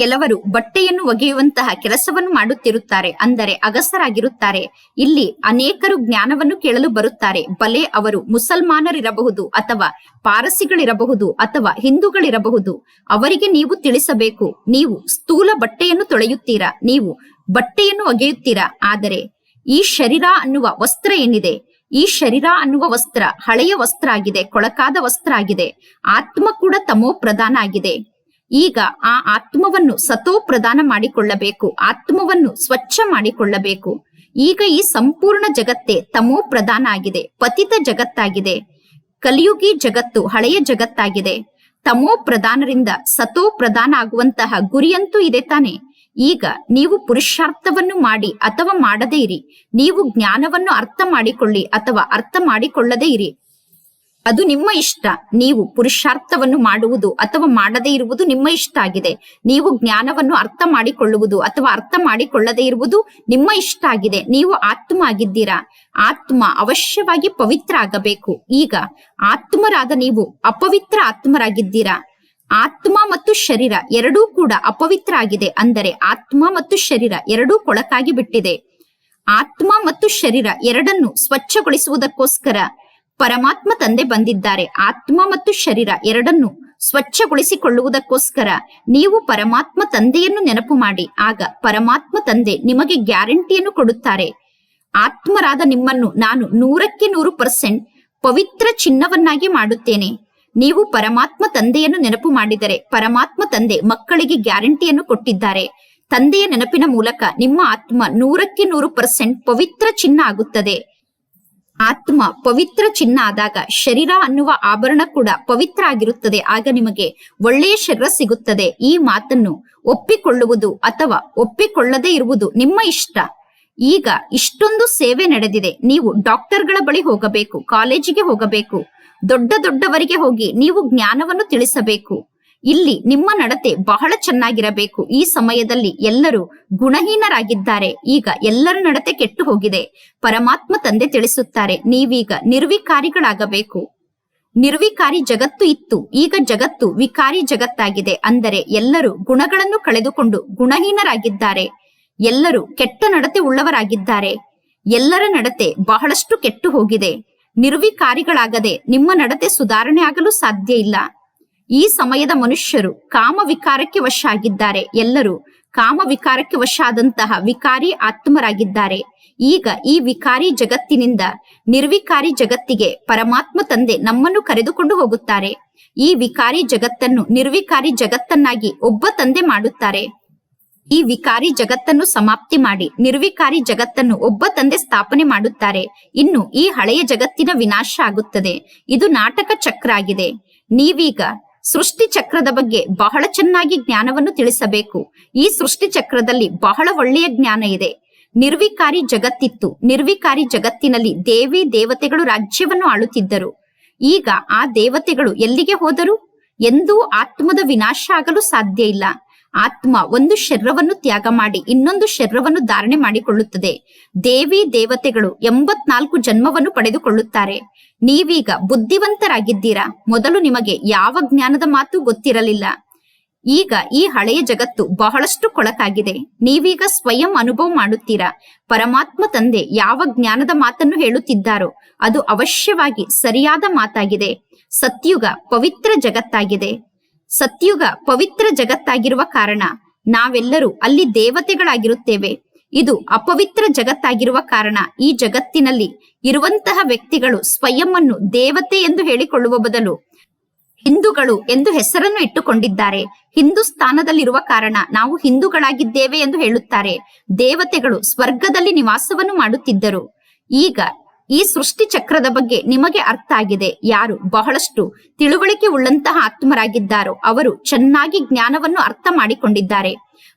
ಕೆಲವರು ಬಟ್ಟೆಯನ್ನು ಒಗೆಯುವಂತಹ ಕೆಲಸವನ್ನು ಮಾಡುತ್ತಿರುತ್ತಾರೆ, ಅಂದರೆ ಅಗಸರಾಗಿರುತ್ತಾರೆ. ಇಲ್ಲಿ ಅನೇಕರು ಜ್ಞಾನವನ್ನು ಕೇಳಲು ಬರುತ್ತಾರೆ. ಬಲೆ ಅವರು ಮುಸಲ್ಮಾನರಿರಬಹುದು ಅಥವಾ ಪಾರಸಿಗಳಿರಬಹುದು ಅಥವಾ ಹಿಂದೂಗಳಿರಬಹುದು. ಅವರಿಗೆ ನೀವು ತಿಳಿಸಬೇಕು, ನೀವು ಸ್ಥೂಲ ಬಟ್ಟೆಯನ್ನು ತೊಳೆಯುತ್ತೀರಾ, ನೀವು ಬಟ್ಟೆಯನ್ನು ಒಗೆಯುತ್ತೀರಾ. ಆದರೆ ಈ ಶರೀರ ಅನ್ನುವ ವಸ್ತ್ರ ಏನಿದೆ? ಈ ಶರೀರ ಅನ್ನುವ ವಸ್ತ್ರ ಹಳೆಯ ವಸ್ತ್ರ ಆಗಿದೆ, ಕೊಳಕಾದ ವಸ್ತ್ರ ಆಗಿದೆ. ಆತ್ಮ ಕೂಡ ತಮೋ ಪ್ರಧಾನ ಆಗಿದೆ. ಈಗ ಆ ಆತ್ಮವನ್ನು ಸತೋ ಪ್ರದಾನ ಮಾಡಿಕೊಳ್ಳಬೇಕು, ಆತ್ಮವನ್ನು ಸ್ವಚ್ಛ ಮಾಡಿಕೊಳ್ಳಬೇಕು. ಈಗ ಈ ಸಂಪೂರ್ಣ ಜಗತ್ತೇ ತಮೋ ಪ್ರಧಾನ ಆಗಿದೆ, ಪತಿತ ಜಗತ್ತಾಗಿದೆ, ಕಲಿಯುಗಿ ಜಗತ್ತು ಹಳೆಯ ಜಗತ್ತಾಗಿದೆ. ತಮೋ ಪ್ರಧಾನರಿಂದ ಸತೋ ಪ್ರಧಾನ ಆಗುವಂತಹ ಗುರಿಯಂತೂ ಇದೆ ತಾನೆ. ಈಗ ನೀವು ಪುರುಷಾರ್ಥವನ್ನು ಮಾಡಿ ಅಥವಾ ಮಾಡದೇ ಇರಿ, ನೀವು ಜ್ಞಾನವನ್ನು ಅರ್ಥ ಮಾಡಿಕೊಳ್ಳಿ ಅಥವಾ ಅರ್ಥ ಮಾಡಿಕೊಳ್ಳದೇ ಇರಿ ಅದು ನಿಮ್ಮ ಇಷ್ಟ. ನೀವು ಪುರುಷಾರ್ಥವನ್ನು ಮಾಡುವುದು ಅಥವಾ ಮಾಡದೇ ಇರುವುದು ನಿಮ್ಮ ಇಷ್ಟ ಆಗಿದೆ. ನೀವು ಜ್ಞಾನವನ್ನು ಅರ್ಥ ಮಾಡಿಕೊಳ್ಳುವುದು ಅಥವಾ ಅರ್ಥ ಮಾಡಿಕೊಳ್ಳದೇ ಇರುವುದು ನಿಮ್ಮ ಇಷ್ಟ ಆಗಿದೆ. ನೀವು ಆತ್ಮ ಆಗಿದ್ದೀರಾ? ಆತ್ಮ ಅವಶ್ಯವಾಗಿ ಪವಿತ್ರ ಆಗಬೇಕು. ಈಗ ಆತ್ಮರಾದ ನೀವು ಅಪವಿತ್ರ ಆತ್ಮರಾಗಿದ್ದೀರಾ? ಆತ್ಮ ಮತ್ತು ಶರೀರ ಎರಡೂ ಕೂಡ ಅಪವಿತ್ರ ಆಗಿದೆ ಅಂದರೆ ಆತ್ಮ ಮತ್ತು ಶರೀರ ಎರಡೂ ಕೊಳಕಾಗಿ ಬಿಟ್ಟಿದೆ. ಆತ್ಮ ಮತ್ತು ಶರೀರ ಎರಡನ್ನು ಸ್ವಚ್ಛಗೊಳಿಸುವುದಕ್ಕೋಸ್ಕರ ಪರಮಾತ್ಮ ತಂದೆ ಬಂದಿದ್ದಾರೆ. ಆತ್ಮ ಮತ್ತು ಶರೀರ ಎರಡನ್ನು ಸ್ವಚ್ಛಗೊಳಿಸಿಕೊಳ್ಳುವುದಕ್ಕೋಸ್ಕರ ನೀವು ಪರಮಾತ್ಮ ತಂದೆಯನ್ನು ನೆನಪು ಮಾಡಿ. ಆಗ ಪರಮಾತ್ಮ ತಂದೆ ನಿಮಗೆ ಗ್ಯಾರಂಟಿಯನ್ನು ಕೊಡುತ್ತಾರೆ. ಆತ್ಮರಾದ ನಿಮ್ಮನ್ನು ನಾನು ನೂರಕ್ಕೆ ನೂರು ಪರ್ಸೆಂಟ್ ಪವಿತ್ರ ಚಿನ್ನವನ್ನಾಗಿ ಮಾಡುತ್ತೇನೆ. ನೀವು ಪರಮಾತ್ಮ ತಂದೆಯನ್ನು ನೆನಪು ಮಾಡಿದರೆ ಪರಮಾತ್ಮ ತಂದೆ ಮಕ್ಕಳಿಗೆ ಗ್ಯಾರಂಟಿಯನ್ನು ಕೊಟ್ಟಿದ್ದಾರೆ. ತಂದೆಯ ನೆನಪಿನ ಮೂಲಕ ನಿಮ್ಮ ಆತ್ಮ ನೂರಕ್ಕೆ ನೂರು ಪರ್ಸೆಂಟ್ ಪವಿತ್ರ ಚಿನ್ನ ಆಗುತ್ತದೆ. ಆತ್ಮ ಪವಿತ್ರ ಚಿನ್ನ ಆದಾಗ ಶರೀರ ಅನ್ನುವ ಆಭರಣ ಕೂಡ ಪವಿತ್ರ ಆಗಿರುತ್ತದೆ. ಆಗ ನಿಮಗೆ ಒಳ್ಳೆಯ ಶರೀರ ಸಿಗುತ್ತದೆ. ಈ ಮಾತನ್ನು ಒಪ್ಪಿಕೊಳ್ಳುವುದು ಅಥವಾ ಒಪ್ಪಿಕೊಳ್ಳದೇ ಇರುವುದು ನಿಮ್ಮ ಇಷ್ಟ. ಈಗ ಇಷ್ಟೊಂದು ಸೇವೆ ನಡೆದಿದೆ. ನೀವು ಡಾಕ್ಟರ್ಗಳ ಬಳಿ ಹೋಗಬೇಕು, ಕಾಲೇಜಿಗೆ ಹೋಗಬೇಕು, ದೊಡ್ಡ ದೊಡ್ಡವರಿಗೆ ಹೋಗಿ ನೀವು ಜ್ಞಾನವನ್ನು ತಿಳಿಸಬೇಕು. ಇಲ್ಲಿ ನಿಮ್ಮ ನಡತೆ ಬಹಳ ಚೆನ್ನಾಗಿರಬೇಕು. ಈ ಸಮಯದಲ್ಲಿ ಎಲ್ಲರೂ ಗುಣಹೀನರಾಗಿದ್ದಾರೆ. ಈಗ ಎಲ್ಲರ ನಡತೆ ಕೆಟ್ಟು ಹೋಗಿದೆ. ಪರಮಾತ್ಮ ತಂದೆ ತಿಳಿಸುತ್ತಾರೆ, ನೀವೀಗ ನಿರ್ವಿಕಾರಿಗಳಾಗಬೇಕು. ನಿರ್ವಿಕಾರಿ ಜಗತ್ತು ಇತ್ತು. ಈಗ ಜಗತ್ತು ವಿಕಾರಿ ಜಗತ್ತಾಗಿದೆ. ಅಂದರೆ ಎಲ್ಲರೂ ಗುಣಗಳನ್ನು ಕಳೆದುಕೊಂಡು ಗುಣಹೀನರಾಗಿದ್ದಾರೆ. ಎಲ್ಲರೂ ಕೆಟ್ಟ ನಡತೆ ಉಳ್ಳವರಾಗಿದ್ದಾರೆ. ಎಲ್ಲರ ನಡತೆ ಬಹಳಷ್ಟು ಕೆಟ್ಟು ಹೋಗಿದೆ. ನಿರ್ವಿಕಾರಿಗಳಾಗದೆ ನಿಮ್ಮ ನಡತೆ ಸುಧಾರಣೆ ಆಗಲು ಸಾಧ್ಯ ಇಲ್ಲ. ಈ ಸಮಯದ ಮನುಷ್ಯರು ಕಾಮ ವಿಕಾರಕ್ಕೆ ವಶ ಆಗಿದ್ದಾರೆ ಎಲ್ಲರೂ ಕಾಮ ವಿಕಾರಕ್ಕೆ ವಶ ಆದಂತಹ ವಿಕಾರಿ ಆತ್ಮರಾಗಿದ್ದಾರೆ. ಈಗ ಈ ವಿಕಾರಿ ಜಗತ್ತಿನಿಂದ ನಿರ್ವಿಕಾರಿ ಜಗತ್ತಿಗೆ ಪರಮಾತ್ಮ ತಂದೆ ನಮ್ಮನ್ನು ಕರೆದುಕೊಂಡು ಹೋಗುತ್ತಾರೆ. ಈ ವಿಕಾರಿ ಜಗತ್ತನ್ನು ನಿರ್ವಿಕಾರಿ ಜಗತ್ತನ್ನಾಗಿ ಒಬ್ಬ ತಂದೆ ಮಾಡುತ್ತಾರೆ. ಈ ವಿಕಾರಿ ಜಗತ್ತನ್ನು ಸಮಾಪ್ತಿ ಮಾಡಿ ನಿರ್ವಿಕಾರಿ ಜಗತ್ತನ್ನು ಒಬ್ಬ ತಂದೆ ಸ್ಥಾಪನೆ ಮಾಡುತ್ತಾರೆ. ಇನ್ನು ಈ ಹಳೆಯ ಜಗತ್ತಿನ ವಿನಾಶ ಆಗುತ್ತದೆ. ಇದು ನಾಟಕ ಚಕ್ರ ಆಗಿದೆ. ನೀವೀಗ ಸೃಷ್ಟಿ ಚಕ್ರದ ಬಗ್ಗೆ ಬಹಳ ಚೆನ್ನಾಗಿ ಜ್ಞಾನವನ್ನು ತಿಳಿಸಬೇಕು. ಈ ಸೃಷ್ಟಿ ಚಕ್ರದಲ್ಲಿ ಬಹಳ ಒಳ್ಳೆಯ ಜ್ಞಾನ ಇದೆ. ನಿರ್ವಿಕಾರಿ ಜಗತ್ತಿತ್ತು. ನಿರ್ವಿಕಾರಿ ಜಗತ್ತಿನಲ್ಲಿ ದೇವಿ, ದೇವತೆಗಳು ರಾಜ್ಯವನ್ನು ಆಳುತ್ತಿದ್ದರು. ಈಗ ಆ ದೇವತೆಗಳು ಎಲ್ಲಿಗೆ ಹೋದರು? ಎಂದೂ ಆತ್ಮದ ವಿನಾಶ ಆಗಲು ಸಾಧ್ಯ ಇಲ್ಲ. ಆತ್ಮ ಒಂದು ಶರೀರವನ್ನು ತ್ಯಾಗ ಮಾಡಿ ಇನ್ನೊಂದು ಶರೀರವನ್ನು ಧಾರಣೆ ಮಾಡಿಕೊಳ್ಳುತ್ತದೆ. ದೇವಿ ದೇವತೆಗಳು ಎಂಬತ್ನಾಲ್ಕು ಜನ್ಮವನ್ನು ಪಡೆದುಕೊಳ್ಳುತ್ತಾರೆ. ನೀವೀಗ ಬುದ್ಧಿವಂತರಾಗಿದ್ದೀರಾ? ಮೊದಲು ನಿಮಗೆ ಯಾವ ಜ್ಞಾನದ ಮಾತು ಗೊತ್ತಿರಲಿಲ್ಲ. ಈಗ ಈ ಹಳೆಯ ಜಗತ್ತು ಬಹಳಷ್ಟು ಕೊಳಕಾಗಿದೆ. ನೀವೀಗ ಸ್ವಯಂ ಅನುಭವ ಮಾಡುತ್ತೀರಾ? ಪರಮಾತ್ಮ ತಂದೆ ಯಾವ ಜ್ಞಾನದ ಮಾತನ್ನು ಹೇಳುತ್ತಿದ್ದಾರೋ, ಅದು ಅವಶ್ಯವಾಗಿ ಸರಿಯಾದ ಮಾತಾಗಿದೆ. ಸತ್ಯುಗ ಪವಿತ್ರ ಜಗತ್ತಾಗಿದೆ. ಸತ್ಯುಗ ಪವಿತ್ರ ಜಗತ್ತಾಗಿರುವ ಕಾರಣ ನಾವೆಲ್ಲರೂ ಅಲ್ಲಿ ದೇವತೆಗಳಾಗಿರುತ್ತೇವೆ. ಇದು ಅಪವಿತ್ರ ಜಗತ್ತಾಗಿರುವ ಕಾರಣ ಈ ಜಗತ್ತಿನಲ್ಲಿ ಇರುವಂತಹ ವ್ಯಕ್ತಿಗಳು ಸ್ವಯಂ ಅನ್ನು ದೇವತೆ ಎಂದು ಹೇಳಿಕೊಳ್ಳುವ ಬದಲು ಹಿಂದೂಗಳು ಎಂದು ಹೆಸರನ್ನು ಇಟ್ಟುಕೊಂಡಿದ್ದಾರೆ. ಹಿಂದೂಸ್ತಾನದಲ್ಲಿರುವ ಕಾರಣ ನಾವು ಹಿಂದೂಗಳಾಗಿದ್ದೇವೆ ಎಂದು ಹೇಳುತ್ತಾರೆ. ದೇವತೆಗಳು ಸ್ವರ್ಗದಲ್ಲಿ ನಿವಾಸವನ್ನು ಮಾಡುತ್ತಿದ್ದರು. ಈಗ ಈ ಸೃಷ್ಟಿ ಚಕ್ರದ ಬಗ್ಗೆ ನಿಮಗೆ ಅರ್ಥ ಆಗಿದೆ. ಯಾರು ಬಹಳಷ್ಟು ತಿಳುವಳಿಕೆ ಉಳ್ಳಂತಹ ಆತ್ಮರಾಗಿದ್ದಾರೋ ಅವರು ಚೆನ್ನಾಗಿ ಜ್ಞಾನವನ್ನು ಅರ್ಥ ಮಾಡಿಕೊಂಡಿದ್ದಾರೆ.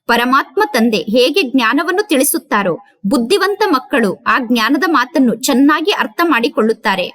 ಪರಮಾತ್ಮ ತಂದೆ ಹೇಗೆ ಜ್ಞಾನವನ್ನು ತಿಳಿಸುತ್ತಾರೋ, ಬುದ್ಧಿವಂತ ಮಕ್ಕಳು ಆ ಜ್ಞಾನದ ಮಾತನ್ನು ಚೆನ್ನಾಗಿ ಅರ್ಥ ಮಾಡಿಕೊಳ್ಳುತ್ತಾರೆ.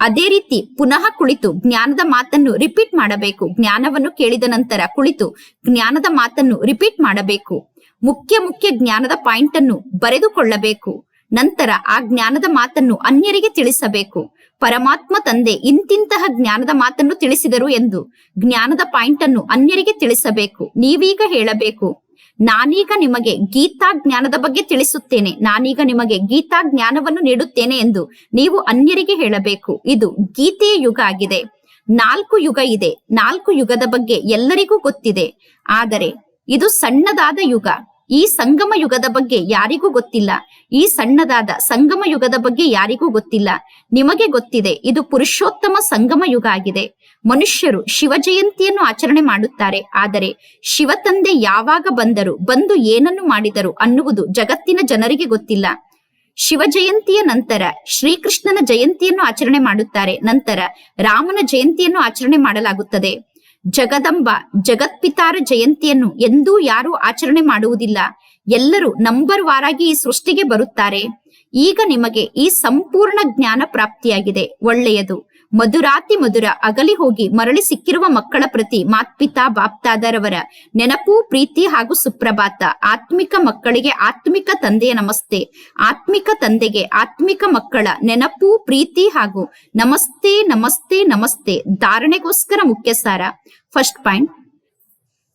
ಅದೇ ರೀತಿ ಪುನಃ ಕುಳಿತು ಜ್ಞಾನದ ಮಾತನ್ನು ರಿಪೀಟ್ ಮಾಡಬೇಕು. ಜ್ಞಾನವನ್ನು ಕೇಳಿದ ನಂತರ ಕುಳಿತು ಜ್ಞಾನದ ಮಾತನ್ನು ರಿಪೀಟ್ ಮಾಡಬೇಕು. ಮುಖ್ಯ ಮುಖ್ಯ ಜ್ಞಾನದ ಪಾಯಿಂಟ್ ಅನ್ನು ಬರೆದುಕೊಳ್ಳಬೇಕು. ನಂತರ ಆ ಜ್ಞಾನದ ಮಾತನ್ನು ಅನ್ಯರಿಗೆ ತಿಳಿಸಬೇಕು. ಪರಮಾತ್ಮ ತಂದೆ ಇಂತಿಂತಹ ಜ್ಞಾನದ ಮಾತನ್ನು ತಿಳಿಸಿದರು ಎಂದು ಜ್ಞಾನದ ಪಾಯಿಂಟ್ ಅನ್ನು ಅನ್ಯರಿಗೆ ತಿಳಿಸಬೇಕು. ನೀವೀಗ ಹೇಳಬೇಕು. ನಾನೀಗ ನಿಮಗೆ ಗೀತಾ ಜ್ಞಾನದ ಬಗ್ಗೆ ತಿಳಿಸುತ್ತೇನೆ. ನಾನೀಗ ನಿಮಗೆ ಗೀತಾ ಜ್ಞಾನವನ್ನು ನೀಡುತ್ತೇನೆ ಎಂದು ನೀವು ಅನ್ಯರಿಗೆ ಹೇಳಬೇಕು. ಇದು ಗೀತೆಯ ಯುಗ ಆಗಿದೆ. ನಾಲ್ಕು ಯುಗ ಇದೆ. ನಾಲ್ಕು ಯುಗದ ಬಗ್ಗೆ ಎಲ್ಲರಿಗೂ ಗೊತ್ತಿದೆ. ಆದರೆ ಇದು ಸಣ್ಣದಾದ ಯುಗ. ಈ ಸಂಗಮ ಯುಗದ ಬಗ್ಗೆ ಯಾರಿಗೂ ಗೊತ್ತಿಲ್ಲ. ಈ ಸಣ್ಣದಾದ ಸಂಗಮ ಯುಗದ ಬಗ್ಗೆ ಯಾರಿಗೂ ಗೊತ್ತಿಲ್ಲ. ನಿಮಗೆ ಗೊತ್ತಿದೆ, ಇದು ಪುರುಷೋತ್ತಮ ಸಂಗಮ ಯುಗ ಆಗಿದೆ. ಮನುಷ್ಯರು ಶಿವ ಜಯಂತಿಯನ್ನು ಆಚರಣೆ ಮಾಡುತ್ತಾರೆ. ಆದರೆ ಶಿವ ತಂದೆ ಯಾವಾಗ ಬಂದರು, ಬಂದು ಏನನ್ನು ಮಾಡಿದರು ಅನ್ನುವುದು ಜಗತ್ತಿನ ಜನರಿಗೆ ಗೊತ್ತಿಲ್ಲ. ಶಿವ ಜಯಂತಿಯ ನಂತರ ಶ್ರೀಕೃಷ್ಣನ ಜಯಂತಿಯನ್ನು ಆಚರಣೆ ಮಾಡುತ್ತಾರೆ. ನಂತರ ರಾಮನ ಜಯಂತಿಯನ್ನು ಆಚರಣೆ ಮಾಡಲಾಗುತ್ತದೆ. ಜಗದಂಬ, ಜಗತ್ಪಿತಾರ ಜಯಂತಿಯನ್ನು ಎಂದೂ ಯಾರೂ ಆಚರಣೆ ಮಾಡುವುದಿಲ್ಲ. ಎಲ್ಲರೂ ನಂಬರ್ ವಾರಾಗಿ ಈ ಸೃಷ್ಟಿಗೆ ಬರುತ್ತಾರೆ. ಈಗ ನಿಮಗೆ ಈ ಸಂಪೂರ್ಣ ಜ್ಞಾನ ಪ್ರಾಪ್ತಿಯಾಗಿದೆ. ಒಳ್ಳೆಯದು. ಮಧುರಾತಿ ಮಧುರ ಅಗಲಿ ಹೋಗಿ ಮರಳಿ ಸಿಕ್ಕಿರುವ ಮಕ್ಕಳ ಪ್ರತಿ ಮಾತ್ಪಿತಾ, ಬಾಪ್ತಾದರವರ ನೆನಪು, ಪ್ರೀತಿ ಹಾಗೂ ಸುಪ್ರಭಾತ. ಆತ್ಮಿಕ ಮಕ್ಕಳಿಗೆ ಆತ್ಮಿಕ ತಂದೆಯ ನಮಸ್ತೆ. ಆತ್ಮಿಕ ತಂದೆಗೆ ಆತ್ಮಿಕ ಮಕ್ಕಳ ನೆನಪು, ಪ್ರೀತಿ ಹಾಗೂ ನಮಸ್ತೆ ನಮಸ್ತೆ ನಮಸ್ತೆ. ಧಾರಣೆಗೋಸ್ಕರ ಮುಖ್ಯ ಸಾರ ಫಸ್ಟ್ ಪಾಯಿಂಟ್.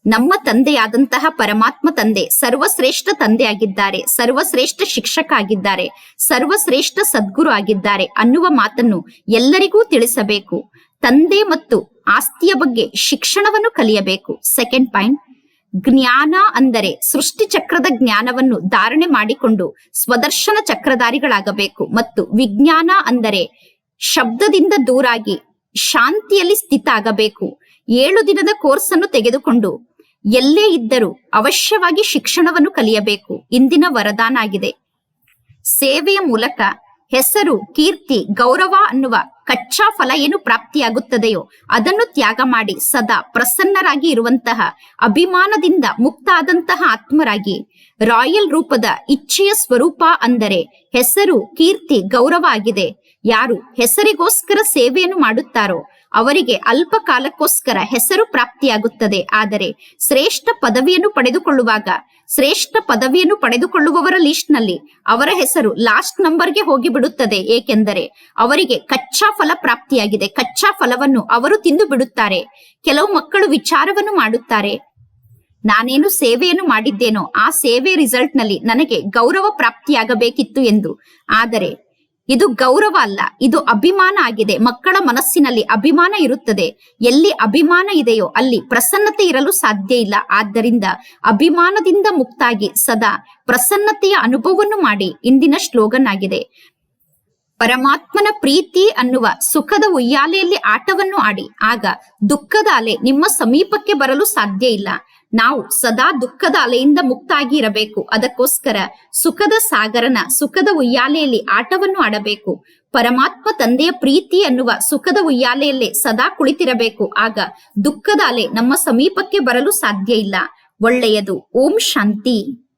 ನಮ್ಮ ತಂದೆಯಾದಂತಹ ಪರಮಾತ್ಮ ತಂದೆ, ಸರ್ವಶ್ರೇಷ್ಠ ತಂದೆ ಆಗಿದ್ದಾರೆ ಸರ್ವಶ್ರೇಷ್ಠ ಶಿಕ್ಷಕ ಆಗಿದ್ದಾರೆ ಸರ್ವಶ್ರೇಷ್ಠ ಸದ್ಗುರು ಆಗಿದ್ದಾರೆ ಅನ್ನುವ ಮಾತನ್ನು ಎಲ್ಲರಿಗೂ ತಿಳಿಸಬೇಕು. ತಂದೆ ಮತ್ತು ಆಸ್ತಿಯ ಬಗ್ಗೆ ಶಿಕ್ಷಣವನ್ನು ಕಲಿಯಬೇಕು. ಸೆಕೆಂಡ್ ಪಾಯಿಂಟ್ ಜ್ಞಾನ ಅಂದರೆ ಸೃಷ್ಟಿ ಚಕ್ರದ ಜ್ಞಾನವನ್ನು ಧಾರಣೆ ಮಾಡಿಕೊಂಡು ಸ್ವದರ್ಶನ ಚಕ್ರಧಾರಿಗಳಾಗಬೇಕು ಮತ್ತು ವಿಜ್ಞಾನ ಅಂದರೆ ಶಬ್ದದಿಂದ ದೂರಾಗಿ ಶಾಂತಿಯಲ್ಲಿ ಸ್ಥಿತ ಆಗಬೇಕು ಏಳು ದಿನದ ಕೋರ್ಸ್ ಅನ್ನು ತೆಗೆದುಕೊಂಡು ಎಲ್ಲೇ ಇದ್ದರೂ ಅವಶ್ಯವಾಗಿ ಶಿಕ್ಷಣವನ್ನು ಕಲಿಯಬೇಕು. ಇಂದಿನ ವರದಾನ ಆಗಿದೆ ಸೇವೆಯ ಮೂಲಕ ಹೆಸರು, ಕೀರ್ತಿ, ಗೌರವ ಅನ್ನುವ ಕಚ್ಚಾ ಫಲ ಏನು ಪ್ರಾಪ್ತಿಯಾಗುತ್ತದೆಯೋ ಅದನ್ನು ತ್ಯಾಗ ಮಾಡಿ ಸದಾ ಪ್ರಸನ್ನರಾಗಿ ಇರುವಂತಹ ಅಭಿಮಾನದಿಂದ ಮುಕ್ತಾದಂತಹ ಆತ್ಮರಾಗಿ ರಾಯಲ್ ರೂಪದ ಇಚ್ಛೆಯ ಸ್ವರೂಪ ಅಂದರೆ ಹೆಸರು, ಕೀರ್ತಿ, ಗೌರವ ಆಗಿದೆ. ಯಾರು ಹೆಸರಿಗೋಸ್ಕರ ಸೇವೆಯನ್ನು ಮಾಡುತ್ತಾರೋ ಅವರಿಗೆ ಅಲ್ಪ ಕಾಲಕ್ಕೋಸ್ಕರ ಹೆಸರು ಪ್ರಾಪ್ತಿಯಾಗುತ್ತದೆ. ಆದರೆ ಶ್ರೇಷ್ಠ ಪದವಿಯನ್ನು ಪಡೆದುಕೊಳ್ಳುವಾಗ, ಶ್ರೇಷ್ಠ ಪದವಿಯನ್ನು ಪಡೆದುಕೊಳ್ಳುವವರ ಲಿಸ್ಟ್ನಲ್ಲಿ ಅವರ ಹೆಸರು ಲಾಸ್ಟ್ ನಂಬರ್ಗೆ ಹೋಗಿಬಿಡುತ್ತದೆ. ಏಕೆಂದರೆ ಅವರಿಗೆ ಕಚ್ಚಾ ಫಲ ಪ್ರಾಪ್ತಿಯಾಗಿದೆ. ಕಚ್ಚಾ ಫಲವನ್ನು ಅವರು ತಿಂದು ಬಿಡುತ್ತಾರೆ ಕೆಲವು ಮಕ್ಕಳು ವಿಚಾರವನ್ನು ಮಾಡುತ್ತಾರೆ. ನಾನೇನು ಸೇವೆಯನ್ನು ಮಾಡಿದ್ದೇನೋ ಆ ಸೇವೆ ರಿಸಲ್ಟ್ನಲ್ಲಿ ನನಗೆ ಗೌರವ ಪ್ರಾಪ್ತಿಯಾಗಬೇಕಿತ್ತು ಎಂದು. ಆದರೆ ಇದು ಗೌರವ ಅಲ್ಲ, ಇದು ಅಭಿಮಾನ ಆಗಿದೆ. ಮಕ್ಕಳ ಮನಸ್ಸಿನಲ್ಲಿ ಅಭಿಮಾನ ಇರುತ್ತದೆ. ಎಲ್ಲಿ ಅಭಿಮಾನ ಇದೆಯೋ ಅಲ್ಲಿ ಪ್ರಸನ್ನತೆ ಇರಲು ಸಾಧ್ಯ ಇಲ್ಲ. ಆದ್ದರಿಂದ ಅಭಿಮಾನದಿಂದ ಮುಕ್ತಾಗಿ ಸದಾ ಪ್ರಸನ್ನತೆಯ ಅನುಭವವನ್ನು ಮಾಡಿ. ಇಂದಿನ ಶ್ಲೋಗನ್ ಆಗಿದೆ ಪರಮಾತ್ಮನ ಪ್ರೀತಿ ಅನ್ನುವ ಸುಖದ ಉಯ್ಯಾಲೆಯಲ್ಲಿ ಆಟವನ್ನು ಆಡಿ. ಆಗ ದುಃಖದ ಅಲೆ ನಿಮ್ಮ ಸಮೀಪಕ್ಕೆ ಬರಲು ಸಾಧ್ಯ ಇಲ್ಲ. ನಾವು ಸದಾ ದುಃಖದ ಅಲೆಯಿಂದ ಮುಕ್ತಾಗಿ ಇರಬೇಕು ಅದಕ್ಕೋಸ್ಕರ ಸುಖದ ಸಾಗರನ, ಸುಖದ ಉಯ್ಯಾಲೆಯಲ್ಲಿ ಆಟವನ್ನು ಆಡಬೇಕು. ಪರಮಾತ್ಮ ತಂದೆಯ ಪ್ರೀತಿ ಅನ್ನುವ ಸುಖದ ಉಯ್ಯಾಲೆಯಲ್ಲೇ ಸದಾ ಕುಳಿತಿರಬೇಕು. ಆಗ ದುಃಖದ ಅಲೆ ನಮ್ಮ ಸಮೀಪಕ್ಕೆ ಬರಲು ಸಾಧ್ಯ ಇಲ್ಲ. ಒಳ್ಳೆಯದು. ಓಂ ಶಾಂತಿ.